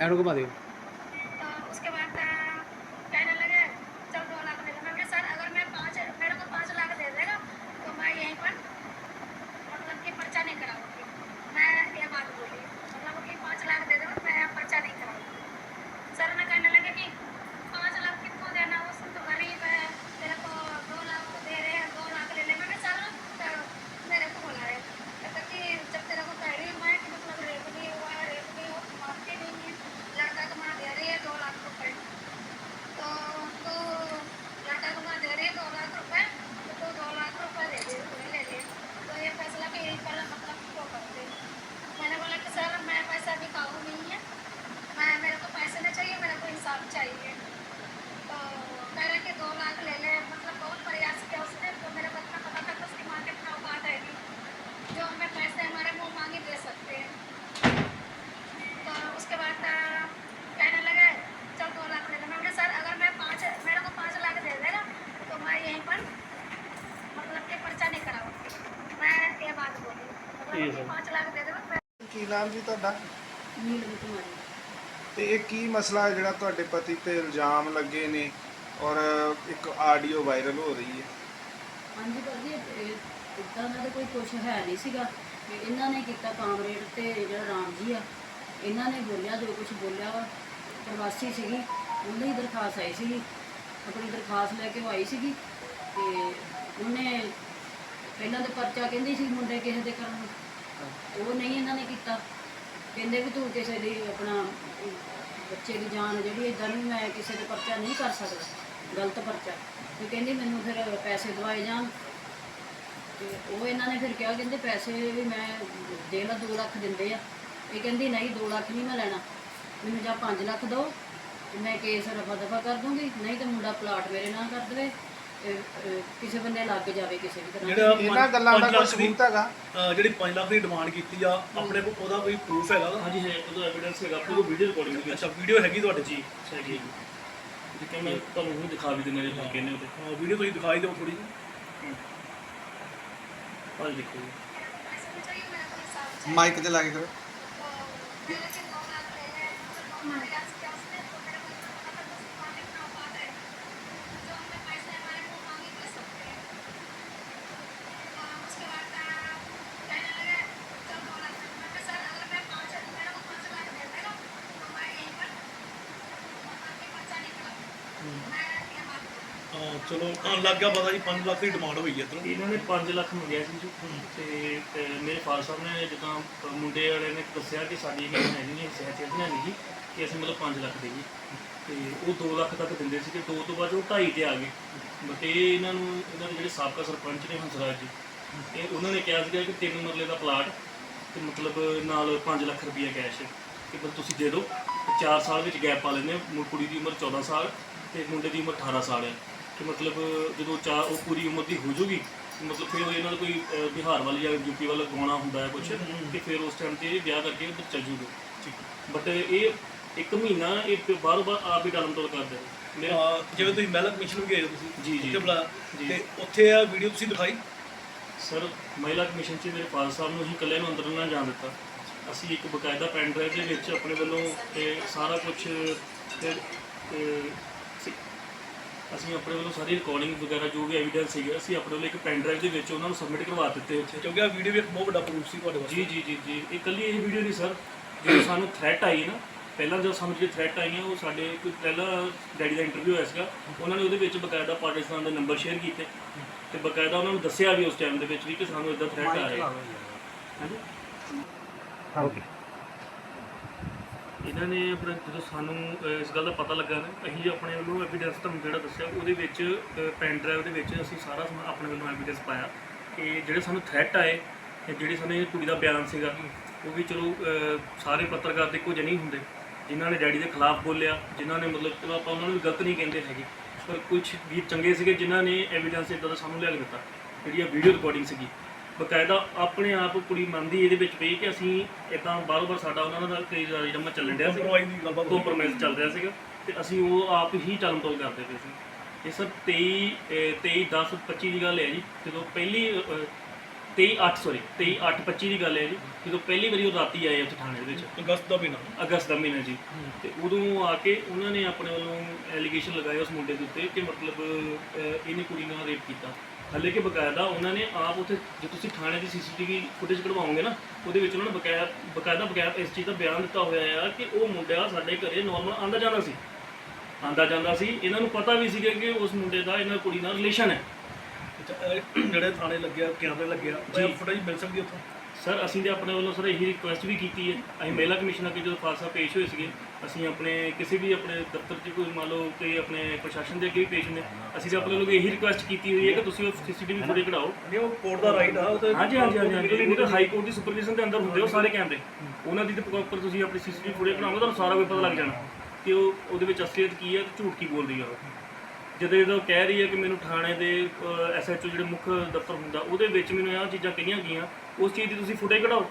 ਐਨੂੰ ਘੁਮਾ ਨਾਮ ਜੀ ਤੁਹਾਡਾ? ਨੀਲਮ ਕੁਮਾਰੀ। ਤੇ ਇਹ ਕੀ ਮਸਲਾ ਹੈ ਜਿਹੜਾ ਤੁਹਾਡੇ ਪਤੀ ਤੇ ਇਲਜ਼ਾਮ ਲੱਗੇ ਨੇ ਔਰ ਇੱਕ ਆਡੀਓ ਵਾਇਰਲ ਹੋ ਰਹੀ ਹੈ? ਹਾਂਜੀ ਭਾਜੀ ਇਦਾਂ ਦਾ ਤਾਂ ਕੋਈ ਕੁਛ ਹੈ ਨਹੀਂ ਸੀਗਾ। ਤੇ ਇਹਨਾਂ ਨੇ ਕੀਤਾ ਕਾਮਰੇਡ ਤੇ ਜਿਹੜਾ ਰਾਮ ਜੀ ਆ ਇਹਨਾਂ ਨੇ ਬੋਲਿਆ ਜੋ ਕੁਝ ਬੋਲਿਆ ਵਾ ਪ੍ਰਵਾਸੀ ਸੀਗੀ ਉਹਨਾਂ ਦੀ ਦਰਖਾਸਤ ਆਈ ਸੀਗੀ। ਆਪਣੀ ਦਰਖਾਸਤ ਲੈ ਕੇ ਉਹ ਆਈ ਸੀਗੀ ਤੇ ਉਹਨੇ ਪਹਿਲਾਂ ਤੇ ਪਰਚਾ ਕਹਿੰਦੀ ਸੀ ਮੁੰਡੇ ਕਿਸੇ ਦੇ ਕਰਨ ਉਹ ਨਹੀਂ ਇਹਨਾਂ ਨੇ ਕੀਤਾ। ਕਹਿੰਦੇ ਵੀ ਤੂੰ ਕਿਸੇ ਦੀ ਆਪਣਾ ਬੱਚੇ ਦੀ ਜਾਨ ਜਿਹੜੀ ਇਦਾਂ ਨਹੀਂ ਮੈਂ ਕਿਸੇ ਦੇ ਪਰਚਾ ਨਹੀਂ ਕਰ ਸਕਦਾ। ਗਲਤ ਪਰਚਾ। ਤੇ ਕਹਿੰਦੀ ਮੈਨੂੰ ਫਿਰ ਪੈਸੇ ਦਵਾਏ ਜਾਣ। ਤੇ ਉਹ ਇਹਨਾਂ ਨੇ ਫਿਰ ਕਿਹਾ, ਕਹਿੰਦੇ ਪੈਸੇ ਵੀ ਮੈਂ ਦੇ ਲਾ 2 ਲੱਖ ਦਿੰਦੇ ਆ। ਇਹ ਕਹਿੰਦੀ, ਨਹੀਂ 2 ਲੱਖ ਨਹੀਂ ਮੈਂ ਲੈਣਾ। ਮੈਨੂੰ ਜਾਂ 5 ਲੱਖ ਦਿਓ ਮੈਂ ਕੇਸ ਰਫਾ ਦਫਾ ਕਰ ਦੂੰਗੀ। ਨਹੀਂ ਤਾਂ ਮੁੰਡਾ ਪਲਾਟ ਮੇਰੇ ਨਾਲ ਕਰ ਦੇਵੇ। ਅਹ, ਕਿਸੇ ਬੰਦੇ ਲੱਗ ਜਾਵੇ ਕਿਸੇ ਵੀ ਤਰ੍ਹਾਂ। ਜਿਹੜਾ ਇਹਨਾਂ ਪੰਜ- ਗੱਲਾਂ ਦਾ ਪੰਜ ਕੋਈ ਲੱਖ ਦੀ- ਸਬੂਤ ਹੈਗਾ। ਅਹ ਜਿਹੜੀ 5 ਲੱਖ ਦੀ ਡਿਮਾਂਡ ਕੀਤੀ ਆ ਆਪਣੇ ਕੋਲ ਉਹਦਾ ਕੋਈ ਪ੍ਰੂਫ ਹੈਗਾ ਉਹਦਾ? ਹਾਂਜੀ ਹੈ ਉਹਦਾ ਐਵੀਡੈਂਸ ਹੈਗਾ ਆਪਣੇ ਕੋਲ ਵੀਡੀਓ ਰਿਕਾਰਡਿੰਗ ਵੀ ਅੱਛਾ ਵੀਡੀਓ ਹੈਗੀ ਤੁਹਾਡੇ ਜੀ ਹੈਗੀ ਜੇ ਕਿ ਮੈਂ ਤੁਹਾਨੂੰ ਉਹ ਦਿਖਾ ਵੀ ਦਿੰਦਾ ਜੇ ਤੁਸੀਂ ਕਹਿੰਦੇ ਹੋ ਤੇ। ਵੀਡੀਓ ਤੁਸੀਂ ਦਿਖਾਈ ਦਿਓ ਥੋੜੀ ਆਹ ਦੇਖੋ ਜੀ। ਮਾਈਕ ਤੇ ਲਾ ਕੇ ਕਰੋ। ਚਲੋ ਹਾਂ ਲੱਗ ਗਿਆ ਪਤਾ ਜੀ 5 ਲੱਖ ਦੀ ਡਿਮਾਂਡ ਹੋਈ ਹੈ ਇੱਧਰੋਂ। ਇਹਨਾਂ ਨੇ 5 ਲੱਖ ਮੰਗਿਆ ਸੀ ਜੀ। ਤੇ ਤੇ ਮੇਰੇ ਫਾਦਰ ਸਾਹਿਬ ਨੇ ਜਿੱਦਾਂ ਅ, ਮੁੰਡੇ ਵਾਲੇ ਨੇ ਦੱਸਿਆ ਕਿ ਸਾਡੀ ਇਹ ਹੈ ਨਹੀਂ ਸਹਿਤ ਇਹਦੀ ਨਹੀਂ ਗੀ ਕਿ ਅਸੀਂ ਮਤਲਬ 5 ਲੱਖ ਦੇਈਏ। ਤੇ ਉਹ 2 ਲੱਖ ਤੱਕ ਦਿੰਦੇ ਸੀ ਤੇ 2 ਤੋਂ ਬਾਅਦ ਉਹ 2.5 ਤੇ ਆ ਗਏ। ਬਟ ਇਹ ਇਹਨਾਂ ਨੂੰ ਇਹਨਾਂ ਦੇ ਜਿਹੜੇ ਸਾਬਕਾ ਸਰਪੰਚ ਨੇ ਹੰਸਰਾਜ ਜੀ ਇਹ ਉਹਨਾਂ ਨੇ ਕਿਹਾ ਸੀਗਾ ਕਿ ਤਿੰਨ ਮਰਲੇ ਦਾ ਪਲਾਟ ਤੇ ਮਤਲਬ ਨਾਲ 5 ਲੱਖ ਰੁਪਈਆ ਕੈਸ਼ ਕਿ ਬਸ ਤੁਸੀਂ ਦੇ ਦਿਓ। 4 ਸਾਲ ਵਿੱਚ ਗੈਪ ਪਾ ਲੈਂਦੇ ਹਾਂ। ਮੁੰ- ਕੁੜੀ ਦੀ ਉਮਰ 14 ਸਾਲ ਤੇ ਮੁੰਡੇ ਦੀ ਉਮਰ 18 ਸਾਲ ਹੈ ਕਿ ਮਤਲਬ ਜਦੋਂ ਚਾ ਉਹ ਪੂਰੀ ਉਮਰ ਦੀ ਹੋ ਜੂਗੀ ਮਤਲਬ ਫਿਰ ਉਹ ਇਹਨਾਂ ਦਾ ਕੋਈ ਅਹ, ਬਿਹਾਰ ਵੱਲ ਜਾਂ ਯੂਪੀ ਵੱਲ ਗਾਉਣਾ ਹੁੰਦਾ ਹੈ ਕੁਝ ਕਿ ਫਿਰ ਉਸ ਟਾਈਮ ਤੇ ਇਹ ਵਿਆਹ ਕਰਕੇ ਉੱਧਰ ਚੱਲ ਜੂਗੇ। ਬਟ ਇਹ ਇੱਕ ਮਹੀਨਾ ਇਹ ਬਾਰ ਬਾਰ ਆਪ ਹੀ ਟਾਲਮ ਟੋਲ ਕਰਦੇ ਨੇ। ਮੇਰੇ ਜਿਵੇਂ ਤੁਸੀਂ ਮਹਿਲਾ ਕਮਿਸ਼ਨ ਵੀ ਗਏ ਹੋ ਤੁਸੀਂ ਜੀ, ਜੀ। ਉੱਥੇ ਜੀ। ਤੇ ਉੱਥੇ ਆ ਵੀਡੀਓ ਤੁਸੀਂ ਦਿਖਾਈ? ਸਰ ਮਹਿਲਾ ਕਮਿਸ਼ਨ 'ਚ ਮੇਰੇ ਫਾਦਰ ਸਾਹਿਬ ਨੂੰ ਅਸੀਂ ਇਕੱਲੇ ਨੂੰ ਅੰਦਰ ਨਾ ਜਾਣ ਦਿੱਤਾ। ਅਸੀਂ ਇੱਕ ਬਕਾਇਦਾ ਪੈਨ ਡਰਾਈਵ ਦੇ ਵਿੱਚ ਆਪਣੇ ਵੱਲੋਂ ਤੇ ਸਾਰਾ ਕੁਝ ਤੇ ਤੇ ਅਸੀਂ- ਆਪਣੇ ਵੱਲੋਂ ਸਾਰੀ ਰਿਕਾਰਡਿੰਗ ਵਗੈਰਾ ਜੋ ਵੀ ਐਵੀਡੈਂਸ ਸੀਗਾ ਅਸੀਂ ਆਪਣੇ ਵੱਲੋਂ ਇੱਕ ਪੈਨ ਡਰਾਈਵ ਦੇ ਵਿੱਚ ਉਹਨਾਂ ਨੂੰ ਸਬਮਿਟ ਕਰਵਾ ਦਿੱਤੇ ਉੱਥੇ ਕਿਉਂਕਿ ਆ ਵੀਡੀਓ ਵੀ ਇੱਕ ਬਹੁਤ ਵੱਡਾ ਪ੍ਰੂਫ ਸੀ ਤੁਹਾਡੇ ਜੀ ਜੀ ਜੀ ਜੀ। ਇਹ ਕੱਲੀ ਇਹ ਵੀਡੀਓ ਨਹੀਂ ਸਰ ਜਦੋਂ ਸਾਨੂੰ ਥ੍ਰੈਟ ਆਈ ਨਾ ਪਹਿਲਾਂ ਜਦੋਂ ਸਾਨੂੰ ਜਿਹੜੀ ਥ੍ਰੈਟ ਆਈਆਂ ਉਹ ਸਾਡੇ ਕੋਈ ਪਹਿਲਾਂ ਡੈਡੀ ਦਾ ਇੰਟਰਵਿਊ ਹੋਇਆ ਸੀਗਾ ਉਹਨਾਂ ਨੇ ਉਹਦੇ ਵਿੱਚ ਬਕਾਇਦਾ ਪਾਕਿਸਤਾਨ ਦੇ ਨੰਬਰ ਸ਼ੇਅਰ ਕੀਤੇ। ਤੇ ਬਕਾਇਦਾ ਉਹਨਾਂ ਨੂੰ ਦੱਸਿਆ ਵੀ ਉਸ ਟਾਈਮ ਦੇ ਵਿੱਚ ਵੀ ਕਿ ਸਾਨੂੰ ਇਦਾਂ ਥ੍ਰੈਟ ਆ ਰਿਹਾ। ਹੈ ਓਕੇ ਇਹਨਾਂ ਨੇ ਆਪਣਾ ਜਦੋਂ ਸਾਨੂੰ ਅਹ, ਇਸ ਗੱਲ ਦਾ ਪਤਾ ਲੱਗਾ ਨਾ ਅਸੀਂ ਆਪਣੇ ਵੱਲੋਂ ਐਵੀਡੈਂਸ ਤੁਹਾਨੂੰ ਜਿਹੜਾ ਦੱਸਿਆ ਉਹਦੇ ਵਿੱਚ ਪੈਨ ਡਰਾਈਵ ਦੇ ਵਿੱਚ ਅਸੀਂ ਸਾਰਾ ਸਮਾਂ ਆਪਣੇ ਵੱਲੋਂ ਐਵੀਡੈਂਸ ਪਾਇਆ ਕਿ ਜਿਹੜੇ ਸਾਨੂੰ ਥ੍ਰੈਟ ਆਏ ਤੇ ਜਿਹੜੇ ਸਾਨੂੰ ਇਹ ਕੁੜੀ ਦਾ ਬਿਆਨ ਸੀਗਾ ਉਹ ਵੀ ਚਲੋ ਅਹ, ਸਾਰੇ ਪੱਤਰਕਾਰ ਤੇ ਇੱਕੋ ਜਿਹੇ ਨਹੀਂ ਹੁੰਦੇ ਜਿਨ੍ਹਾਂ ਨੇ ਡੈਡੀ ਦੇ ਖਿਲਾਫ ਬੋਲਿਆ ਜਿਨ੍ਹਾਂ ਨੇ ਮਤਲਬ ਚਲੋ ਆਪਾਂ ਉਹਨਾਂ ਨੂੰ ਵੀ ਗਲਤ ਨਹੀਂ ਕਹਿੰਦੇ ਹੈਗੇ ਪਰ ਕੁਝ ਵੀਰ ਚੰਗੇ ਸੀਗੇ ਜਿਨ੍ਹਾਂ ਨੇ ਐਵੀਡੈਂਸ ਇਦਾਂ ਦਾ ਸਾਨੂੰ ਲਿਆ ਕੇ ਦਿੱਤਾ ਜਿਹੜੀ ਆ ਵੀਡੀਓ ਰਿਕਾਰਡਿੰਗ ਸੀਗੀ। ਬਕਾਇਦਾ ਆਪਣੇ ਆਪ ਕੁੜੀ ਮੰਨਦੀ ਇਹਦੇ ਵਿੱਚ ਪਈ ਕਿ ਅਸੀਂ ਇਦਾਂ ਬਾਰ-ਬਾਰ ਸਾਡਾ ਉਹਨਾਂ ਨਾਲ ਕਈ ਜਿਹੜਾ ਚੱਲਣ ਡਿਆ ਸੀ ਕੰਪਰੋਮਾਈਜ਼ ਦੀ ਗੱਲਬਾਤ ਹੋਈ। ਕੰਪਰੋਮਾਈਜ਼ ਚੱਲ ਰਿਹਾ ਸੀਗਾ ਤੇ ਅਸੀਂ ਉਹ ਆਪ ਹੀ ਚੱਲਣ ਤੋਲ ਕਰਦੇ ਪਏ ਸੀ। ਇਹ ਸਰ 23 ਅਹ 23 10 25 ਦੀ ਗੱਲ ਹੈ ਜੀ ਜਦੋਂ ਪਹਿਲੀ ਅਹ, 23 8 ਸੌਰੀ 23 8 25 ਦੀ ਗੱਲ ਹੈ ਜੀ ਜਦੋਂ ਪਹਿਲੀ ਵਾਰੀ ਉਹ ਰਾਤੀ ਆਏ ਉੱਥੇ ਥਾਣੇ ਦੇ ਵਿੱਚ। ਅਗਸਤ ਦਾ ਮਹੀਨਾ। ਅਗਸਤ ਦਾ ਮਹੀਨਾ ਜੀ। ਤੇ ਉਦੋਂ ਆ ਕੇ ਉਹਨਾਂ ਨੇ ਆਪਣੇ ਵੱਲੋਂ ਐਲੀਗੇਸ਼ਨ ਲਗਾਏ ਉਸ ਮੁੰਡੇ ਦੇ ਉੱਤੇ ਕਿ ਮਤਲਬ ਅਹ, ਇਹਨੇ ਕੁੜੀ ਨਾਲ ਰੇਪ ਕੀਤਾ। ਹੱਲੇ ਕਿ ਬਕਾਇਦਾ ਉਹਨਾਂ ਨੇ ਆਪ ਉੱਥੇ ਜੇ ਤੁਸੀਂ ਥਾਣੇ ਦੀ ਸੀਸੀਟੀਵੀ ਫੁਟੇਜ ਕਢਵਾਓਗੇ ਨਾ ਉਹਦੇ ਵਿੱਚ ਉਹਨਾਂ ਨੇ ਬਕਾਇਆ ਬਕਾਇਦਾ ਬਕਾਇਆ ਇਸ ਚੀਜ਼ ਦਾ ਬਿਆਨ ਦਿੱਤਾ ਹੋਇਆ ਆ ਕਿ ਉਹ ਮੁੰਡਾ ਸਾਡੇ ਘਰੇ ਨਾਰਮਲ ਆਂਦਾ ਜਾਂਦਾ ਸੀ। ਆਂਦਾ ਜਾਂਦਾ ਸੀ ਇਹਨਾਂ ਨੂੰ ਪਤਾ ਵੀ ਸੀਗਾ ਕਿ ਉਸ ਮੁੰਡੇ ਦਾ ਇਹਨਾਂ ਕੁੜੀ ਨਾਲ ਰਿਲੇਸ਼ਨ ਹੈ। ਜਿਹੜੇ ਥਾਣੇ ਲੱਗਿਆ ਕੈਮਰੇ ਲੱਗਿਆ ਜੀ। ਉਹ ਫੁਟੇਜ ਮਿਲ ਸਕਦੀ ਉੱਥੋਂ? ਸਰ ਅਸੀਂ ਤੇ ਆਪਣੇ ਵੱਲੋਂ ਸਰ ਇਹੀ ਰਿਕੁਐਸਟ ਵੀ ਕੀਤੀ ਹੈ। ਅਸੀਂ ਮਹਿਲਾ ਕਮਿਸ਼ਨ ਅੱਗੇ ਜਦੋਂ ਖਾਲਸਾ ਪੇਸ਼ ਹੋਏ ਸੀਗੇ ਅਸੀਂ ਆਪਣੇ ਕਿਸੇ ਵੀ ਆਪਣੇ ਦਫ਼ਤਰ 'ਚ ਕੋਈ ਮੰਨ ਲਓ ਕਿ ਆਪਣੇ ਪ੍ਰਸ਼ਾਸਨ ਦੇ ਅੱਗੇ ਵੀ ਪੇਸ਼ ਹੁੰਦੇ ਅਸੀਂ ਤੇ ਆਪਣੇ ਵੱਲੋਂ ਇਹੀ ਰਿਕੁਐਸਟ ਕੀਤੀ ਹੋਈ ਹੈ ਕਿ ਤੁਸੀਂ ਉਹ ਸੀਸੀਟੀਵੀ ਫੁਟੇਜ ਕਢਾਓ। ਨਹੀਂ ਉਹ ਕੋਰਟ ਦਾ ਰਾਈਟ ਆ ਉਹ ਤੇ ਹਾਂਜੀ ਹਾਂਜੀ ਹਾਂਜੀ ਹਾਂਜੀ ਉਹ ਤਾਂ ਹਾਈ ਕੋਰਟ ਦੀ ਸੁਪਰਵਿਜ਼ਨ ਦੇ ਅੰਦਰ ਹੁੰਦੇ ਉਹ ਸਾਰੇ ਕੈਮਰੇ ਉਹਨਾਂ ਦੀ ਤੇ ਪ੍ਰੋਪਰ ਤੁਸੀਂ ਆਪਣੀ ਸੀਸੀਟੀਵੀ ਫੁਟੇਜ ਬਣਾਓਗੇ ਤੁਹਾਨੂੰ ਸਾਰਾ ਕੁਝ ਪਤਾ ਲੱਗ ਜਾਣਾ ਕਿ ਉਹ ਉਹਦੇ ਵਿੱਚ ਅਸਲੀਅਤ ਕੀ ਹੈ ਤੇ ਝੂਠ ਕੀ ਬੋਲ ਰਹੀ ਹੈ ਉਹ। ਜਦੋਂ ਜਦੋਂ ਕਹਿ ਰਹੀ ਹੈ ਕਿ ਮੈਨੂੰ ਥਾਣੇ ਦੇ ਐਸਐਚਓ ਜਿਹੜੇ ਮੁੱਖ ਦਫ਼ਤਰ ਹੁੰਦਾ ਉਹਦੇ ਵਿੱਚ ਮੈਨੂੰ ਇਹ ਚੀਜ਼ਾਂ ਕਹੀਆਂ ਗਈਆਂ ਉਸ ਚੀਜ਼ ਦੀ ਤੁਸੀਂ ਫੁਟੇਜ ਕਢਾਓ।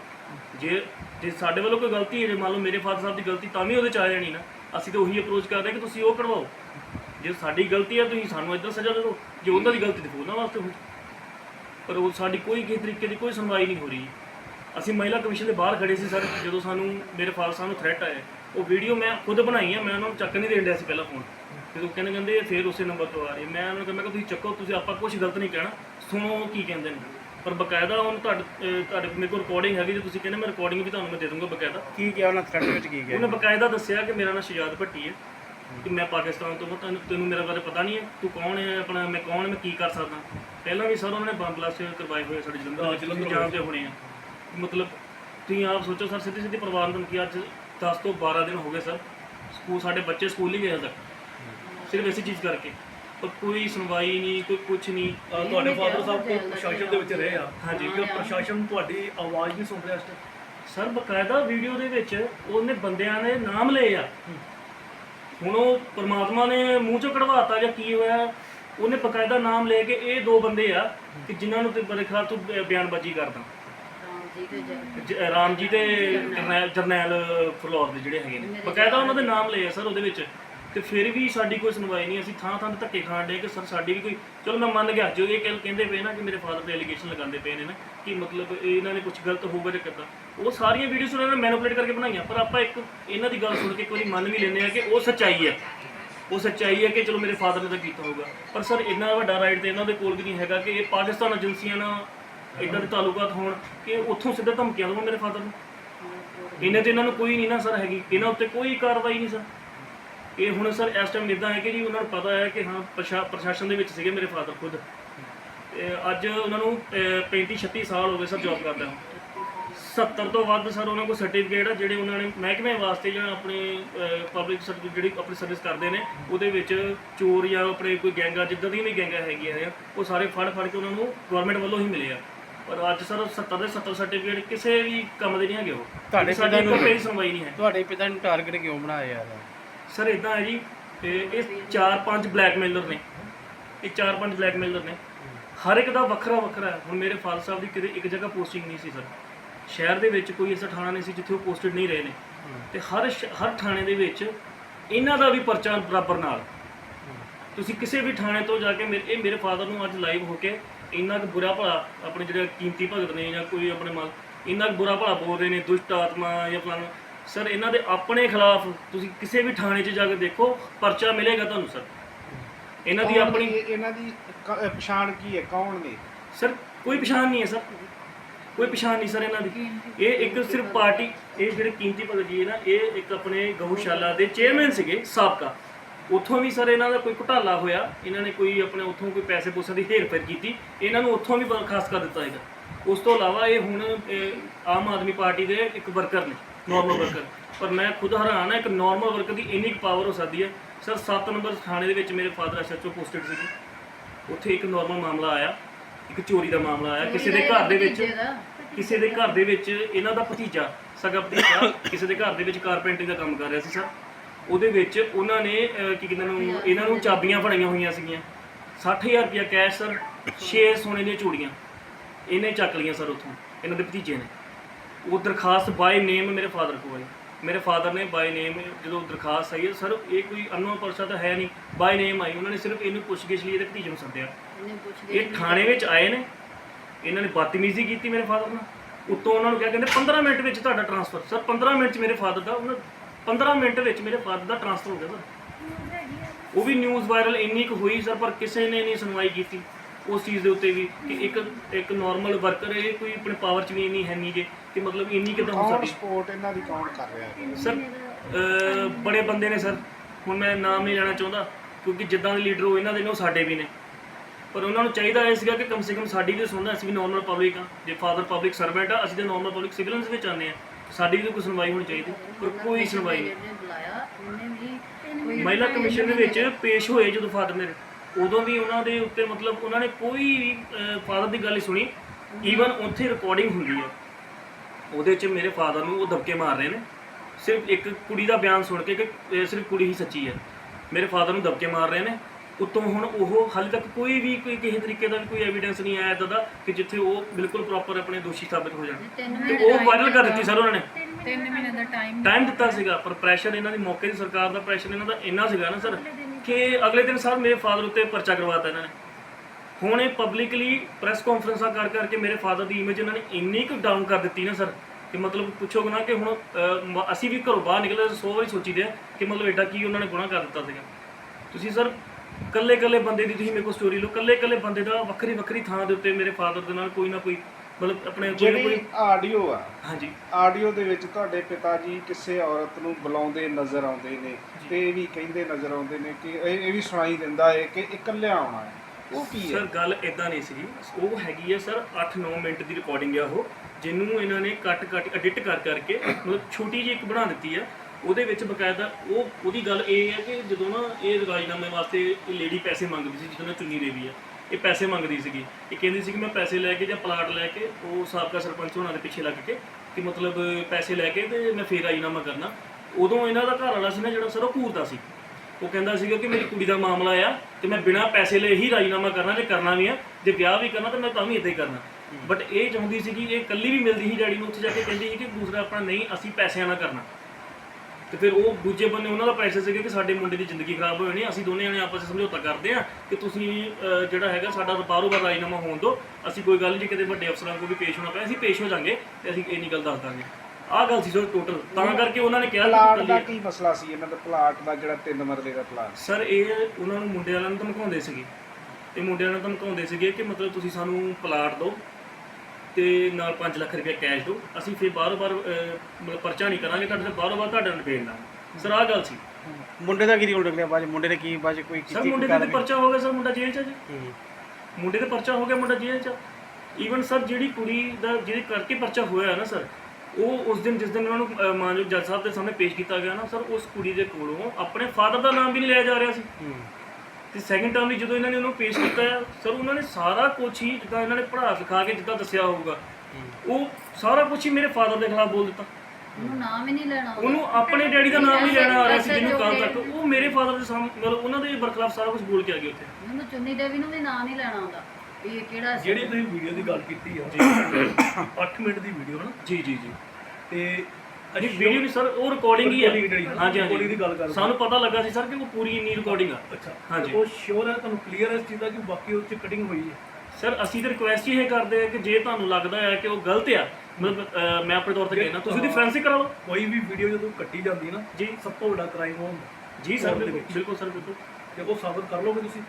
ਜੇ ਜੇ ਸਾਡੇ ਵੱਲੋਂ ਕੋਈ ਗਲਤੀ ਹੈ ਜੇ ਮੰਨ ਲਓ ਮੇਰੇ ਫਾਦਰ ਸਾਹਿਬ ਦੀ ਗਲਤੀ ਤਾਂ ਵੀ ਉਹਦੇ ਚ ਆ ਜਾਣੀ ਨਾ, ਅਸੀਂ ਤਾਂ ਉਹੀ ਅਪਰੋਚ ਕਰ ਰਹੇ ਕਿ ਤੁਸੀਂ ਉਹ ਕਢਵਾਓ ਜੇ ਸਾਡੀ ਗਲਤੀ ਹੈ, ਤੁਸੀਂ ਸਾਨੂੰ ਇੱਧਰ ਸਜ਼ਾ ਦੇ ਦਿਓ। ਜੇ ਉਹਨਾਂ ਦੀ ਗਲਤੀ ਤੇ ਉਹਨਾਂ ਵਾਸਤੇ ਹੋਈ ਪਰ ਉਹ ਸਾਡੀ ਕੋਈ ਕਿਸੇ ਤਰੀਕੇ ਦੀ ਕੋਈ ਸੁਣਵਾਈ ਨਹੀਂ ਹੋ ਰਹੀ। ਅਸੀਂ ਮਹਿਲਾ ਕਮਿਸ਼ਨ ਦੇ ਬਾਹਰ ਖੜੇ ਸੀ, ਸਰ, ਜਦੋਂ ਸਾਨੂੰ ਮੇਰੇ ਫਾਦਰ ਸਾਹਿਬ ਨੂੰ ਥ੍ਰੈਟ ਆਇਆ। ਉਹ ਵੀਡੀਓ ਮੈਂ ਖੁਦ ਬਣਾਈ ਹੈ ਮੈਂ ਉਹਨਾਂ ਨੂੰ ਚੱਕ ਨਹੀਂ ਦੇਣ ਡਿਆ ਸੀ ਪਹਿਲਾਂ ਫੋਨ ਜਦੋਂ ਕਹਿੰਦੇ ਕਹਿੰਦੇ ਫੇਰ ਉਸੇ ਨੰਬਰ ਤੋਂ ਆ ਰਹੀ ਮੈਂ ਉਹਨਾਂ ਨੂੰ ਕਹਿੰਦਾ ਮੈਂ ਕਿਹਾ, ਤੁਸੀਂ ਚੱਕੋ, ਤੁਸੀਂ ਆਪਾਂ ਕੁਝ ਗਲਤ ਨਹੀਂ ਕਹਿਣਾ। ਸੁਣੋ ਉਹ ਕੀ ਕਹਿੰਦੇ ਨੇ। ਪਰ ਬਕਾਇਦਾ ਉਹਨੂੰ ਤੁਹਾਡੇ ਤੁਹਾਡੇ ਮੇਰੇ ਕੋਲ ਰਿਕਾਰਡਿੰਗ ਹੈਗੀ ਜੇ ਤੁਸੀਂ ਕਹਿੰਦੇ ਮੈਂ ਰਿਕਾਰਡਿੰਗ ਵੀ ਤੁਹਾਨੂੰ ਮੈਂ ਦੇ ਦੂੰਗਾ ਬਕਾਇਦਾ। ਕੀ ਕਿਹਾ ਉਹਨਾਂ ਥ੍ਰੈਟ ਵਿੱਚ ਕੀ ਕਿਹਾ? ਉਹਨੇ ਬਕਾਇਦਾ ਦੱਸਿਆ ਕਿ ਮੇਰਾ ਨਾਮ ਸ਼ਜਾਦ ਭੱਟੀ ਹੈ ਕਿ ਮੈਂ ਪਾਕਿਸਤਾਨ ਤੋਂ ਹਾਂ ਤੈਨੂੰ ਤੈਨੂੰ ਮੇਰੇ ਬਾਰੇ ਪਤਾ ਨਹੀਂ ਹੈ ਤੂੰ ਕੌਣ ਹੈ ਆਪਣਾ ਮੈਂ ਕੌਣ ਹਾਂ, ਮੈਂ ਕੀ ਕਰ ਸਕਦਾ। ਪਹਿਲਾਂ ਵੀ ਸਰ ਉਹਨਾਂ ਨੇ ਬੰਬ ਬਲਾਸਟ ਕਰਵਾਏ ਹੋਏ ਆ ਸਾਡੇ ਜਲੰਧਰ ਜਲੰਧਰ ਤੁਸੀਂ ਜਾਣਦੇ ਹੋਣੇ ਆ। ਮਤਲਬ ਤੁਸੀਂ ਆਪ ਸੋਚੋ ਸਰ ਸਿੱਧੀ ਸਿੱਧੀ ਪਰਿਵਾਰ ਨੂੰ ਕਿ ਅੱਜ 10 ਤੋਂ 12 ਦਿਨ ਹੋ ਗਏ ਸਰ ਸਕੂਲ ਸਾਡੇ ਬੱਚੇ ਸਕੂਲ ਨਹੀਂ ਗਏ ਹਜੇ ਤੱਕ। ਸਿਰਫ ਇਸੇ ਚੀਜ਼ ਕਰਕੇ। ਪਰ ਕੋਈ ਸੁਣਵਾਈ ਨਹੀਂ ਕੋਈ ਕੁਝ ਨਹੀਂ। ਅਹ ਤੁਹਾਡੇ ਫਾਦਰ ਸਾਹਿਬ ਕੋਲ ਪ੍ਰਸ਼ਾਸਨ ਦੇ ਵਿੱਚ ਰਹੇ ਆ? ਹਾਂਜੀ। ਕਿ ਪ੍ਰਸ਼ਾਸਨ ਤੁਹਾਡੀ ਆਵਾਜ਼ ਨਹੀਂ ਸੁਣ ਰਿਹਾ ਇਸ ਟਾਈਮ ਸਰ ਬਕਾਇਦਾ ਵੀਡੀਓ ਦੇ ਵਿੱਚ ਉਹਨੇ ਬੰਦਿਆਂ ਨੇ ਨਾਮ ਲਏ ਆ। ਹੁਣ ਉਹ ਪ੍ਰਮਾਤਮਾ ਨੇ ਮੂੰਹ ਚੋਂ ਕਢਵਾਤਾ ਜਾਂ ਕੀ ਹੋਇਆ ਉਹਨੇ ਬਕਾਇਦਾ ਨਾਮ ਲੈ ਕੇ ਇਹ ਦੋ ਬੰਦੇ ਆ ਕਿ ਜਿਨ੍ਹਾਂ ਨੂੰ ਤੇ ਬੜੇ ਖਿਲਾਫ ਤੂੰ ਬ- ਬਿਆਨਬਾਜ਼ੀ ਕਰਦਾ। ਰਾਮ ਜੀ ਤੇ ਜੈ ਜ- ਰਾਮ ਜੀ ਤੇ ਜਰਨੈਲ ਜਰਨੈਲ ਫਲੋਰ ਦੇ ਜਿਹੜੇ ਹੈਗੇ ਨੇ। ਬਕਾਇਦਾ ਉਹਨਾਂ ਦੇ ਨਾਮ ਲਏ ਆ ਸਰ ਉਹਦੇ ਵਿੱਚ। ਤੇ ਫਿਰ ਵੀ ਸਾਡੀ ਕੋਈ ਸੁਣਵਾਈ ਨਹੀਂ, ਅਸੀਂ ਥਾਂ ਥਾਂ ਤੇ ਧੱਕੇ ਖਾਣ ਦੇ ਕਿ ਸਰ ਸਾਡੀ ਵੀ ਕੋਈ, ਚਲੋ ਮੈਂ ਮੰਨ ਗਿਆ, ਜੋ ਇਹ ਕਹਿ- ਕਹਿੰਦੇ ਪਏ ਨਾ ਕਿ ਮੇਰੇ ਫਾਦਰ ਤੇ ਐਲੀਗੇਸ਼ਨ ਲਗਾਉਂਦੇ ਪਏ ਨੇ ਨਾ, ਕਿ ਮਤਲਬ ਇਹਨਾਂ ਨੇ ਕੁਝ ਗਲਤ ਹੋਊਗਾ ਜਾਂ ਕਿੱਦਾਂ, ਉਹ ਸਾਰੀਆਂ ਵੀਡੀਓਜ਼ ਉਹਨਾਂ ਨੇ ਮੈਨੂਪਲੇਟ ਕਰਕੇ ਬਣਾਈਆਂ, ਪਰ ਆਪਾਂ ਇੱਕ ਇਹਨਾਂ ਦੀ ਗੱਲ ਸੁਣ ਕੇ ਇੱਕ ਵਾਰੀ ਮੰਨ ਵੀ ਲੈਂਦੇ ਆ ਕਿ ਉਹ ਸੱਚਾਈ ਹੈ। ਉਹ ਸੱਚਾਈ ਹੈ ਕਿ ਚਲੋ ਮੇਰੇ ਫਾਦਰ ਨੇ ਤਾਂ ਕੀਤਾ ਹੋਊਗਾ, ਪਰ ਸਰ ਇੰਨਾ ਵੱਡਾ ਰਾਈਟ ਤੇ ਇਹਨਾਂ ਦੇ ਕੋਲ ਵੀ ਨਹੀਂ ਹੈਗਾ ਕਿ ਇਹ ਪਾਕਿਸਤਾਨ ਏਜੰਸੀਆਂ ਨਾਲ ਇਦਾਂ ਦੇ ਤਾਲੁਕਾਤ ਹੋਣ ਕਿ ਉੱਥੋਂ ਸਿੱਧਾ ਧਮਕੀਆਂ ਦੇਵੋ ਮੇਰੇ ਫਾਦਰ ਨੂੰ। ਇਹਨਾਂ ਤੇ ਇਹਨਾਂ ਨੂੰ ਕੋਈ ਨਹੀਂ ਨਾ ਸਰ ਹੈਗੀ, ਇਹਨਾਂ ਉੱਤੇ ਕੋਈ ਕਾਰਵਾਈ ਨਹੀਂ ਸਰ। ਇਹ ਹੁਣ ਸਰ ਇਸ ਟਾਈਮ ਇਦਾਂ ਹੈ ਕਿ ਜੀ ਉਹਨਾਂ ਨੂੰ ਪਤਾ ਹੈ ਕਿ ਹਾਂ ਪ੍ਰਸ਼ਾ- ਪ੍ਰਸ਼ਾਸਨ ਦੇ ਵਿੱਚ ਸੀਗੇ ਮੇਰੇ ਫਾਦਰ ਖੁਦ। ਤੇ ਅੱਜ ਉਹਨਾਂ ਨੂੰ 35 36 ਸਾਲ ਹੋ ਗਏ ਸਰ ਜੌਬ ਕਰਦੇ ਨੂੰ। 70 ਤੋਂ ਵੱਧ ਸਰ ਉਹਨਾਂ ਕੋਲ ਸਰਟੀਫਿਕੇਟ ਆ ਜਿਹੜੇ ਉਹਨਾਂ ਨੇ ਮਹਿਕਮੇ ਵਾਸਤੇ ਜਿਹੜਾ ਆਪਣੇ ਪਬਲਿਕ ਸਰਵਿਸ ਜਿਹੜੀ ਆਪਣੀ ਸਰਵਿਸ ਕਰਦੇ ਨੇ ਉਹਦੇ ਵਿੱਚ ਚੋਰ ਜਾਂ ਆਪਣੇ ਕੋਈ ਗੈਂਗਾ ਜਿੱਦਾਂ ਦੀਆਂ ਵੀ ਗੈਂਗਾ ਹੈਗੀਆਂ ਨੇ ਉਹ ਸਾਰੇ ਫੜ ਫੜ ਕੇ ਉਹਨਾਂ ਨੂੰ ਗਵਰਨਮੈਂਟ ਵੱਲੋਂ ਹੀ ਮਿਲੇ ਆ। ਪਰ ਅੱਜ ਸਰ 70 ਦੇ 70 ਸਰਟੀਫਿਕੇਟ ਕਿਸੇ ਵੀ ਕੰਮ ਦੇ ਨਹੀਂ ਹੈਗੇ ਉਹ। ਤੁਹਾਡੇ ਸਾਡੀ ਪਿਤਾ ਨੂੰ- ਕੋਈ ਸੁਣਵਾਈ ਨਹੀਂ ਹੈ। ਤੁਹਾਡੇ ਪਿਤਾ ਨੂੰ ਟਾਰਗੇਟ ਕਿਉਂ ਬਣਾਇਆ ਯਾਰ? ਸਰ ਇਦਾਂ ਹੈ ਜੀ, ਤੇ ਇਹ ਚਾਰ ਪੰਜ ਬਲੈਕਮੇਲਰ ਨੇ। ਇਹ ਚਾਰ ਪੰਜ ਬਲੈਕਮੇਲਰ ਨੇ। ਹਰ ਇੱਕ ਦਾ ਵੱਖਰਾ ਵੱਖਰਾ ਹੈ। ਹੁਣ ਮੇਰੇ ਫਾਦਰ ਸਾਹਿਬ ਦੀ ਕਿਤੇ ਇੱਕ ਜਗ੍ਹਾ ਪੋਸਟਿੰਗ ਨਹੀਂ ਸੀ, ਸਰ। ਸ਼ਹਿਰ ਦੇ ਵਿੱਚ ਕੋਈ ਐਸਾ ਥਾਣਾ ਨਹੀਂ ਸੀ ਜਿੱਥੇ ਉਹ ਪੋਸਟਡ ਨਹੀਂ ਰਹੇ ਨੇ। ਤੇ ਹਰ ਸ਼- ਹਰ ਥਾਣੇ ਦੇ ਵਿੱਚ ਇਹਨਾਂ ਦਾ ਵੀ ਪਰਚਾ ਬਰਾਬਰ ਨਾਲ। ਤੁਸੀਂ ਕਿਸੇ ਵੀ ਥਾਣੇ ਤੋਂ ਜਾ ਕੇ ਮੇਰੇ ਇਹ ਮੇਰੇ ਫਾਦਰ ਨੂੰ ਅੱਜ ਲਾਈਵ ਹੋ ਕੇ ਇੰਨਾ ਕੁ ਬੁਰਾ ਭਲਾ ਆਪਣੇ ਜਿਹੜੇ ਕੀਮਤੀ ਭਗਤ ਨੇ ਜਾਂ ਕੋਈ ਆਪਣੇ ਮਾਲ, ਇੰਨਾ ਕੁ ਬੁਰਾ ਭਲਾ ਬੋਲ ਰਹੇ ਨੇ, ਦੁਸ਼ਟ ਆਤਮਾ ਜਾਂ ਫਲਾਣਾ ਸਰ ਇਹਨਾਂ ਦੇ ਆਪਣੇ ਖਿਲਾਫ ਤੁਸੀਂ ਕਿਸੇ ਵੀ ਥਾਣੇ 'ਚ ਜਾ ਕੇ ਦੇਖੋ ਪਰਚਾ ਮਿਲੇਗਾ ਤੁਹਾਨੂੰ ਸਰ। ਇਹਨਾਂ ਦੀ ਕੌਣ ਆਪਣੀ ਇਹ- ਇਹਨਾਂ ਦੀ ਕ- ਪਛਾਣ ਕੀ ਹੈ? ਕੌਣ ਨੇ? ਸਰ ਕੋਈ ਪਛਾਣ ਨਹੀਂ ਹੈ ਸਰ। ਕੋਈ ਪਛਾਣ ਨਹੀਂ ਸਰ ਇਹਨਾਂ ਦੀ। ਇਹ ਇੱਕ ਸਿਰਫ ਪਾਰਟੀ ਇਹ ਜਿਹੜੇ ਕੀਮਤੀ ਭਗਤ ਜੀ ਹੈ ਨਾ ਇਹ ਇੱਕ ਆਪਣੇ ਗਊਸ਼ਾਲਾ ਦੇ ਚੇਅਰਮੈਨ ਸੀਗੇ ਸਾਬਕਾ। ਉੱਥੋਂ ਵੀ ਸਰ ਇਹਨਾਂ ਦਾ ਕੋਈ ਘੁਟਾਲਾ ਹੋਇਆ। ਇਹਨਾਂ ਨੇ ਕੋਈ ਆਪਣੇ ਉੱਥੋਂ ਕੋਈ ਪੈਸੇ ਪੂਸਿਆਂ ਦੀ ਹੇਰ-ਫੇਰ ਕੀਤੀ। ਇਹਨਾਂ ਨੂੰ ਉੱਥੋਂ ਵੀ ਬਰਖਾਸਤ ਕਰ ਦਿੱਤਾ ਹੈਗਾ ਉਸ ਤੋਂ ਇਲਾਵਾ ਇਹ ਹੁਣ ਅਹ, ਆਮ ਆਦਮੀ ਪਾਰਟੀ ਦੇ ਇੱਕ ਵਰਕਰ ਨੇ। ਨਾਰਮਲ ਵਰਕਰ ਪਰ ਮੈਂ ਖੁਦ ਹੈਰਾਨ ਹਾਂ ਇੱਕ ਨਾਰਮਲ ਵਰਕਰ ਦੀ ਇੰਨੀ ਕੁ ਪਾਵਰ ਹੋ ਸਕਦੀ ਹੈ। ਸਰ 7 ਨੰਬਰ ਥਾਣੇ ਦੇ ਵਿੱਚ ਮੇਰੇ ਫਾਦਰ ਐਸਐਚਓ ਪੋਸਟਡ ਸੀਗੇ। ਉੱਥੇ ਇੱਕ ਨਾਰਮਲ ਮਾਮਲਾ ਆਇਆ ਇੱਕ ਚੋਰੀ ਦਾ ਮਾਮਲਾ ਆਇਆ। ਕਿਸੇ ਦੇ ਘਰ ਦੇ ਵਿੱਚ ਕਿਸੇ ਦੇ ਘਰ ਦੇ ਵਿੱਚ ਇਹਨਾਂ ਦਾ ਭਤੀਜਾ ਸਗਾ ਭਤੀਜਾ ਕਿਸੇ ਦੇ ਘਰ ਦੇ ਵਿੱਚ ਕਾਰਪੈਂਟਿੰਗ ਦਾ ਕੰਮ ਕਰ ਰਿਹਾ ਸੀ ਸਰ। ਉਹਦੇ ਵਿੱਚ ਉਹਨਾਂ ਨੇ ਅਹ, ਕੀ ਕਹਿੰਦੇ ਨੂੰ ਇਹਨਾਂ ਨੂੰ ਚਾਬੀਆਂ ਫੜਾਈਆਂ ਹੋਈਆਂ ਸੀਗੀਆਂ। 60000 ਰੁਪਇਆ ਕੈਸ਼ ਸਰ। 6 ਸੋਨੇ ਦੀਆਂ ਚੂੜੀਆਂ। ਇਹਨੇ ਚੱਕ ਲਈਆਂ ਸਰ ਉੱਥੋਂ। ਇਹਨਾਂ ਦੇ ਭਤੀਜੇ ਨੇ। ਉਹ ਦਰਖਾਸਤ ਬਾਈ ਨੇਮ ਮੇਰੇ ਫਾਦਰ ਕੋਲ ਆਈ। ਮੇਰੇ ਫਾਦਰ ਨੇ ਬਾਈ ਨੇਮ ਜਦੋਂ ਦਰਖਾਸਤ ਆਈ ਹੈ ਸਰ ਇਹ ਕੋਈ ਅਨਨੋਨ ਪਰਸਨ ਤਾਂ ਹੈ ਨਹੀਂ। ਬਾਈ ਨੇਮ ਆਈ ਉਹਨਾਂ ਨੇ ਸਿਰਫ ਇਹਨੂੰ ਪੁੱਛਗਿੱਛ ਲਈ ਇਹਦੇ ਭਤੀਜੇ ਨੂੰ ਸੱਦਿਆ। ਇਹ ਥਾਣੇ ਵਿੱਚ ਆਏ ਨੇ। ਇਹਨਾਂ ਨੇ ਬਦਤਮੀਜ਼ੀ ਕੀਤੀ ਮੇਰੇ ਫਾਦਰ ਨਾਲ। ਉੱਤੋਂ ਉਹਨਾਂ ਨੂੰ ਕਿਹਾ ਕਹਿੰਦੇ 15 ਮਿੰਟ ਵਿੱਚ ਤੁਹਾਡਾ ਟਰਾਂਸਫਰ ਸਰ 15 ਮਿੰਟ 'ਚ ਮੇਰੇ ਫਾਦਰ ਦਾ ਉਹਨਾਂ 15 ਮਿੰਟ ਵਿੱਚ ਮੇਰੇ ਫਾਦਰ ਦਾ ਟਰਾਂਸਫਰ ਹੋ ਗਿਆ ਸਰ। ਉਹ ਵੀ ਨਿਊਜ਼ ਵਾਇਰਲ ਇੰਨੀ ਕੁ ਹੋਈ ਸਰ ਪਰ ਕਿਸੇ ਨੇ ਨਹੀਂ ਸੁਣਵਾਈ ਕੀਤੀ। ਉਸ ਚੀਜ਼ ਦੇ ਉੱਤੇ ਵੀ ਕਿ ਇੱਕ ਇੱਕ ਨਾਰਮਲ ਵਰਕਰ ਇਹ ਕੋਈ ਆਪਣੇ ਪਾਵਰ 'ਚ ਵੀ ਇੰਨੀ ਹੈ ਨਹੀਂ ਜੇ ਕਿ ਮਤਲਬ ਇੰਨੀ ਕਿਦਾਂ ਹੋ ਕੌਣ ਸਕਦੀ ਸਪੋਰਟ ਇਹਨਾਂ ਦੀ ਕੌਣ ਕਰ ਰਿਹਾ ਹੈ। ਸਰ ਅਹ ਬੜੇ ਬੰਦੇ ਨੇ ਸਰ। ਹੁਣ ਮੈਂ ਨਾਮ ਨਹੀਂ ਲੈਣਾ ਚਾਹੁੰਦਾ ਕਿਉਂਕਿ ਜਿੱਦਾਂ ਦੇ ਲੀਡਰ ਉਹ ਇਹਨਾਂ ਦੇ ਨੇ ਉਹ ਸਾਡੇ ਵੀ ਨੇ। ਪਰ ਉਹਨਾਂ ਨੂੰ ਚਾਹੀਦਾ ਇਹ ਸੀਗਾ ਕਿ ਕਮ ਸੇ ਕਮ ਸਾਡੀ ਵੀ ਸੁਣਨਾ ਅਸੀਂ ਵੀ ਨਾਰਮਲ ਪਬਲਿਕ ਆ ਜੇ ਫਾਦਰ ਪਬਲਿਕ ਸਰਵੈਂਟ ਆ ਅਸੀਂ ਤੇ ਨਾਰਮਲ ਪਬਲਿਕ ਸਿਵਲਨਸ ਵਿੱਚ ਆਉਂਦੇ ਆ ਸਾਡੀ ਵੀ ਕੋਈ ਸੁਣਵਾਈ ਹੋਣੀ ਚਾਹੀਦੀ ਪਰ ਕੋਈ ਸੁਣਵਾਈ ਨਹੀਂ। ਜਿਹਨੇ ਬੁਲਾਇਆ ਉਹਨੇ ਵੀ ਕੋਈ ਮਹਿਲਾ ਕਮਿਸ਼ਨ ਦੇ ਵਿੱਚ ਪੇਸ਼ ਹੋਏ ਜਦੋਂ ਫਾਦਰ ਮੇਰੇ। ਉਦੋਂ ਵੀ ਉਹਨਾਂ ਦੇ ਉੱਤੇ ਮਤਲਬ ਉਹਨਾਂ ਨੇ ਕੋਈ ਵੀ ਫਾਦਰ ਦੀ ਗੱਲ ਨਹੀਂ ਸੁਣੀ। ਈਵਨ ਉੱਥੇ ਰਿਕਾਰਡਿੰਗ ਹੁੰਦੀ ਹੈ ਉਹਦੇ 'ਚ ਮੇਰੇ ਫਾਦਰ ਨੂੰ ਉਹ ਦਬਕੇ ਮਾਰ ਰਹੇ ਨੇ। ਸਿਰਫ ਇੱਕ ਕੁੜੀ ਦਾ ਬਿਆਨ ਸੁਣ ਕੇ ਕਿ ਇਹ ਸਿਰਫ ਕੁੜੀ ਹੀ ਸੱਚੀ ਹੈ। ਮੇਰੇ ਫਾਦਰ ਨੂੰ ਦਬਕੇ ਮਾਰ ਰਹੇ ਨੇ। ਉੱਤੋਂ ਹੁਣ ਉਹ ਹਾਲੇ ਤੱਕ ਕੋਈ ਵੀ ਕੋਈ ਕਿਸੇ ਤਰੀਕੇ ਦਾ ਵੀ ਕੋਈ ਐਵੀਡੈਂਸ ਨਹੀਂ ਆਇਆ ਇੱਦਾਂ ਦਾ ਕਿ ਜਿੱਥੇ ਉਹ ਬਿਲਕੁਲ ਪ੍ਰੋਪਰ ਆਪਣੇ ਦੋਸ਼ੀ ਸਾਬਿਤ ਹੋ ਜਾਣ। ਤੇ ਉਹ ਵਾਇਰਲ ਕਰ ਦਿੱਤੀ। ਸਰ ਉਹਨਾਂ ਨੇ। ਤਿੰਨ ਮਹੀਨੇ ਦਾ ਟਾਈਮ ਟਾਈਮ ਦਿੱਤਾ। ਸੀਗਾ ਪਰ ਪ੍ਰੈਸ਼ਰ ਇਹਨਾਂ ਦੀ ਮੌਕੇ ਦੀ ਸਰਕਾਰ ਦਾ ਪ੍ਰੈਸ਼ਰ ਇਹਨਾਂ ਦਾ ਇੰਨਾ ਸੀਗਾ ਨਾ ਸਰ ਕਿ ਅਗਲੇ ਦਿਨ ਸਰ ਮੇਰੇ ਫਾਦਰ ਉੱਤੇ ਪਰਚਾ ਕਰਵਾਤਾ ਇਹਨਾਂ ਨੇ। ਹੁਣ ਇਹ ਪਬਲਿਕਲੀ ਪ੍ਰੈਸ ਕਾਨਫਰੰਸਾਂ ਕਰ ਕਰਕੇ ਮੇਰੇ ਫਾਦਰ ਦੀ ਇਮੇਜ ਇਹਨਾਂ ਨੇ ਇੰਨੀ ਕੁ ਡਾਊਨ ਕਰ ਦਿੱਤੀ ਨਾ ਸਰ ਕਿ ਮਤਲਬ ਪੁੱਛੋਗੇ ਨਾ ਕਿ ਹੁਣ ਅਹ, ਮ- ਅਸੀਂ ਵੀ ਘਰੋਂ ਬਾਹਰ ਨਿਕਲੇ ਸੋ ਵਾਰੀ ਸੋਚੀਦੇ ਆ ਕਿ ਮਤਲਬ ਐਡਾ ਕੀ ਉਹਨਾਂ ਨੇ ਗੁਨਾਹ ਕਰ ਦਿੱਤਾ ਸੀਗਾ। ਤੁਸੀਂ ਸਰ ਕੱਲੇ ਕੱਲੇ ਬੰਦੇ ਦੀ ਤੁਸੀਂ ਮੇਰੇ ਕੋਲ ਸਟੋਰੀ ਲਓ ਕੱਲੇ ਕੱਲੇ ਬੰਦੇ ਦਾ ਵੱਖਰੀ ਵੱਖਰੀ ਥਾਂ ਦੇ ਉੱਤੇ ਮੇਰੇ ਫਾਦਰ ਦੇ ਨਾਲ ਕੋਈ ਨਾ ਕੋਈ ਮਤਲਬ ਆਪਣੇ ਕੋਈ ਨਾ ਕੋਈ ਜਿਹੜੀ ਆਡੀਓ ਆ ਹਾਂਜੀ। ਆਡੀਓ ਦੇ ਵਿੱਚ ਤੁਹਾਡੇ ਪਿਤਾ ਜੀ ਕਿਸੇ ਔਰਤ ਨੂੰ ਬੁਲਾਉਂਦੇ ਨਜ਼ਰ ਆਉਂਦੇ ਨੇ ਤੇ ਇਹ ਵੀ ਕਹਿੰਦੇ ਨਜ਼ਰ ਆਉਂਦੇ ਨੇ ਕਿ ਇਹ ਇਹ ਵੀ ਸੁਣਾਈ ਦਿੰਦਾ ਹੈ ਕਿ ਇਕੱਲਿਆਂ ਆਉਣਾ ਹੈ ਉਹ ਕੀ ਹੈ? ਸਰ, ਗੱਲ ਇਦਾਂ ਨਹੀਂ ਸੀਗੀ। ਉਹ ਹੈਗੀ ਹੈ ਸਰ 8-9 ਮਿੰਟ ਦੀ ਰਿਕਾਰਡਿੰਗ ਆ ਉਹ, ਜਿਹਨੂੰ ਇਹਨਾਂ ਨੇ ਕੱਟ ਕੱਟ ਐਡਿਟ ਕਰ ਕਰਕੇ ਮਤਲਬ ਛੋਟੀ ਜਿਹੀ ਇੱਕ ਬਣਾ ਦਿੱਤੀ ਆ। ਉਹਦੇ ਵਿੱਚ ਬਕਾਇਦਾ ਉਹ, ਉਹਦੀ ਗੱਲ ਇਹ ਹੈ ਕਿ ਜਦੋਂ ਨਾ ਇਹ ਰਾਜਨਾਮੇ ਵਾਸਤੇ ਇਹ ਲੇਡੀ ਪੈਸੇ ਮੰਗਦੀ ਸੀ ਜਦੋਂ ਚੁੰਨੀ ਦੇਵੀ ਆ, ਇਹ ਪੈਸੇ ਮੰਗਦੀ ਸੀਗੀ। ਇਹ ਕਹਿੰਦੀ ਸੀ ਕਿ ਮੈਂ ਪੈਸੇ ਲੈ ਕੇ ਜਾਂ ਪਲਾਟ ਲੈ ਕੇ ਉਹ ਸਾਬਕਾ ਸਰਪੰਚ ਉਹਨਾਂ ਦੇ ਪਿੱਛੇ ਲੱਗ ਕੇ ਕਿ ਮਤਲਬ ਪੈਸੇ ਲੈ ਕੇ ਤੇ ਮੈਂ ਫੇਰ ਰਾਜਨਾਮਾ ਕਰਨਾ। ਉਦੋਂ ਇਹਨਾਂ ਦਾ ਘਰ ਵਾਲਾ ਸੀ ਨਾ ਜਿਹੜਾ, ਸਰ ਉਹ ਘੂਰਦਾ ਸੀ। ਉਹ ਕਹਿੰਦਾ ਸੀਗਾ ਕਿ ਮੇਰੀ ਕੁੜੀ ਦਾ ਮਾਮਲਾ ਆ ਤੇ ਮੈਂ ਬਿਨਾਂ ਪੈਸੇ ਲਏ ਹੀ ਰਾਜੀਨਾਮਾ ਕਰਨਾ ਜੇ ਕਰਨਾ ਵੀ ਆ ਜੇ ਵਿਆਹ ਵੀ ਕਰਨਾ ਤਾਂ ਮੈਂ ਤਾਂ ਵੀ ਇਦਾਂ ਹੀ ਕਰਨਾ। ਬਟ ਇਹ ਚਾਹੁੰਦੀ ਸੀ ਕਿ ਇਹ ਇਕੱਲੀ ਵੀ ਮਿਲਦੀ ਸੀ ਡੈਡੀ ਨੂੰ ਉੱਥੇ ਜਾ ਕੇ ਕਹਿੰਦੀ ਸੀ ਕਿ ਦੂਸਰਾ ਆਪਣਾ ਨਹੀਂ ਅਸੀਂ ਪੈਸਿਆਂ ਨਾਲ ਕਰਨਾ। ਤੇ ਫਿਰ ਉਹ ਦੂਜੇ ਬੰਨੇ ਉਹਨਾਂ ਦਾ ਪ੍ਰੈਸ਼ਰ ਸੀਗਾ ਕਿ ਸਾਡੇ ਮੁੰਡੇ ਦੀ ਜ਼ਿੰਦਗੀ ਖਰਾਬ ਹੋ ਜਾਣੀ ਅਸੀਂ ਦੋਨੇ ਜਣੇ ਆਪਸ ਵਿੱਚ ਸਮਝੌਤਾ ਕਰਦੇ ਆ ਕਿ ਤੁਸੀਂ ਜਿਹੜਾ ਹੈਗਾ ਸਾਡਾ ਬਾਰੋ ਬਾਰ ਰਾਜੀਨਾਮਾ ਹੋਣ ਦਿਓ ਅਸੀਂ ਕੋਈ ਗੱਲ ਨਹੀਂ ਜੇ ਕਿਤੇ ਵੱਡੇ ਅਫਸਰਾਂ ਕੋਲ ਵੀ ਪੇਸ਼ ਹੋਣਾ ਪਿਆ ਅਸੀਂ ਪੇਸ਼ ਹੋ ਜਾਾਂਗੇ ਤੇ ਅਸੀਂ ਇੰਨੀ ਗੱਲ ਦੱਸ ਦਾਂਗੇ। ਆਹ ਗੱਲ ਸੀ ਸਰ ਟੋਟਲ ਤਾਂ ਕਰਕੇ ਉਹਨਾਂ ਨੇ ਕਿਹਾ ਕਿ ਪਲਾਟ ਦਾ ਕੀ ਮਸਲਾ ਸੀ? ਇਹਨਾਂ ਦਾ ਪਲਾਟ ਦਾ ਜਿਹੜਾ ਤਿੰਨ ਮਰਲੇ ਦਾ ਪਲਾਟ ਸਰ ਇਹ ਉਹਨਾਂ ਨੂੰ ਮੁੰਡੇ ਵਾਲਿਆਂ ਨੂੰ ਧਮਕਾਉਂਦੇ ਸੀਗੇ। ਇਹ ਮੁੰਡੇ ਵਾਲਿਆਂ ਨੂੰ ਧਮਕਾਉਂਦੇ ਸੀਗੇ ਕਿ ਮਤਲਬ ਤੁਸੀਂ ਸਾਨੂੰ ਪਲਾਟ ਦਿਓ ਤੇ ਨਾਲ 5 ਲੱਖ ਰੁਪਏ ਕੈਸ਼ ਦਿਓ। ਅਸੀਂ ਫਿਰ ਬਾਰ-ਬਾਰ ਮਤਲਬ ਪਰਚਾ ਨਹੀਂ ਕਰਾਂਗੇ ਤੁਹਾਡੇ ਤੇ ਬਾਰ-ਬਾਰ ਤੁਹਾਡਾ ਨਿਬੇੜ ਲਾਂਗੇ ਸਰ ਆਹ ਗੱਲ ਸੀ। ਮੁੰਡੇ ਦਾ ਕੀ ਰੋਲ ਨਿਕਲਿਆ ਬਾਅਦ? ਮੁੰਡੇ ਨੇ ਕੀ ਬਾਅਦ ਕੋਈ ਸਰ ਕੀਤੀ ਮੁੰਡੇ ਤੇ ਤਾਂ ਪਰਚਾ ਹੋ ਗਿਆ ਸਰ ਮੁੰਡਾ ਜੇਲ੍ਹ 'ਚ ਹੈ ਜੀ। ਮੁੰਡੇ ਤੇ ਪਰਚਾ ਹੋ ਗਿਆ ਮੁੰਡਾ ਜੇਲ੍ਹ 'ਚ ਈਵਨ ਸਰ ਜਿਹੜੀ ਕੁੜੀ ਦਾ ਜਿਹਦੇ ਕਰਕੇ ਪਰਚਾ ਹੋਇਆ ਨਾ ਸਰ ਉਹ ਉਸ ਦਿਨ ਜਿਸ ਦਿਨ ਉਹਨਾਂ ਨੂੰ ਮਾਨਯੋਗ ਜੱਜ ਸਾਹਿਬ ਦੇ ਸਾਹਮਣੇ ਪੇਸ਼ ਕੀਤਾ ਗਿਆ ਨਾ ਸਰ ਉਸ ਕੁੜੀ ਦੇ ਕੋਲੋਂ ਆਪਣੇ ਫਾਦਰ ਦਾ ਨਾਮ ਵੀ ਨਹੀਂ ਲਿਆ ਜਾ ਰਿਹਾ ਸੀ। ਤੇ ਸੈਕਿੰਡ ਟਰਮ ਵੀ ਜਦੋਂ ਇਹਨਾਂ ਨੇ ਉਹਨੂੰ ਪੇਸ਼ ਕੀਤਾ ਸਰ ਉਹਨਾਂ ਨੇ ਸਾਰਾ ਕੁਝ ਹੀ ਜਿੱਦਾਂ ਇਹਨਾਂ ਨੇ ਪੜ੍ਹਾ ਸਿਖਾ ਕੇ ਜਿੱਦਾਂ ਦੱਸਿਆ ਹੋਊਗਾ। ਉਹ ਸਾਰਾ ਕੁਝ ਹੀ ਮੇਰੇ ਫਾਦਰ ਦੇ ਖਿਲਾਫ ਬੋਲ ਦਿੱਤਾ। ਉਹਨੂੰ ਨਾਮ ਹੀ ਨਹੀਂ ਲੈਣਾ। ਉਹਨੂੰ ਆਪਣੇ ਡੈਡੀ ਦਾ ਨਾਮ ਨਹੀਂ ਲੈਣਾ ਆ ਰਿਹਾ ਸੀ ਜਿਹਨੂੰ ਕਾਲ। ਤੱਕ। ਉਹ ਮੇਰੇ ਫਾਦਰ ਦੇ ਸਾਹਮਣੇ ਮਤਲਬ ਉਹਨਾਂ ਦੇ ਬਰਖਲਾਫ ਸਾਰਾ ਕੁਝ ਬੋਲ ਕੇ ਆ ਗਏ ਉੱਥੇ। ਉਹਨੂੰ ਚੁੰਨੀ ਦੇਵੀ ਨੂੰ ਵੀ ਨਾਮ ਨਹੀਂ ਲੈਣਾ ਆਉਂਦਾ। ਇਹ ਕਿਹੜਾ ਜਿਹੜੀ ਤੁਸੀਂ ਵੀਡੀਓ ਦੀ ਗੱਲ ਕੀਤੀ ਆ। 8 ਮਿੰਟ ਦੀ ਵੀਡੀਓ ਨਾ। ਜੀ ਜੀ ਜੀ। ਤੇ ਅਜੀ ਵੀਡੀਓ ਨਹੀਂ ਸਰ ਉਹ ਰਿਕਾਰਡਿੰਗ ਹੀ ਹੈ ਹੈ, ਹਾਂਜੀ recording ਦੀ ਗੱਲ ਹਾਂਜੀ ਕਰਦੇ ਸਾਨੂੰ ਪਤਾ ਲੱਗਾ ਸੀ ਸਰ ਕਿ ਉਹ ਪੂਰੀ ਇੰਨੀ ਰਿਕਾਰਡਿੰਗ ਆ। ਅੱਛਾ। ਹਾਂਜੀ। ਉਹ ਸ਼ੋਰ ਹੈ ਤੁਹਾਨੂੰ ਕਲੀਅਰ ਹੈ ਇਸ ਚੀਜ਼ ਦਾ ਕਿ ਬਾਕੀ ਉਹ ਚ ਕਟਿੰਗ ਹੋਈ ਹੈ ਸਰ ਅਸੀਂ ਤਾਂ ਰਿਕੁਐਸਟ ਹੀ ਇਹ ਕਰਦੇ ਆ ਕਿ ਜੇ ਤੁਹਾਨੂੰ ਲੱਗਦਾ ਹੈ ਕਿ ਉਹ ਗਲਤ ਆ ਮਤਲਬ ਮੈਂ ਆਪਣੇ ਤੌਰ ਤੇ ਕਹਿਣਾ ਤੁਸੀਂ ਉਹਦੀ ਫੋਰੈਂਸਿਕ ਕਰਾ ਲਓ। ਕੋਈ ਵੀ ਵੀਡੀਓ ਜਦੋਂ ਕੱਟੀ ਜਾਂਦੀ ਹੈ ਨਾ ਜੀ। ਸਭ ਤੋਂ ਵੱਡਾ ਕ੍ਰਾਈਮ ਉਹ ਹੁੰਦਾ। ਜੀ ਸਰ ਦੇ ਬਿਲਕੁਲ ਸਰ ਬਿਲਕੁਲ। ਤੇ ਉਹ ਸਾਬਤ ਕਰ ਲਓਗੇ ਤੁਸੀਂ?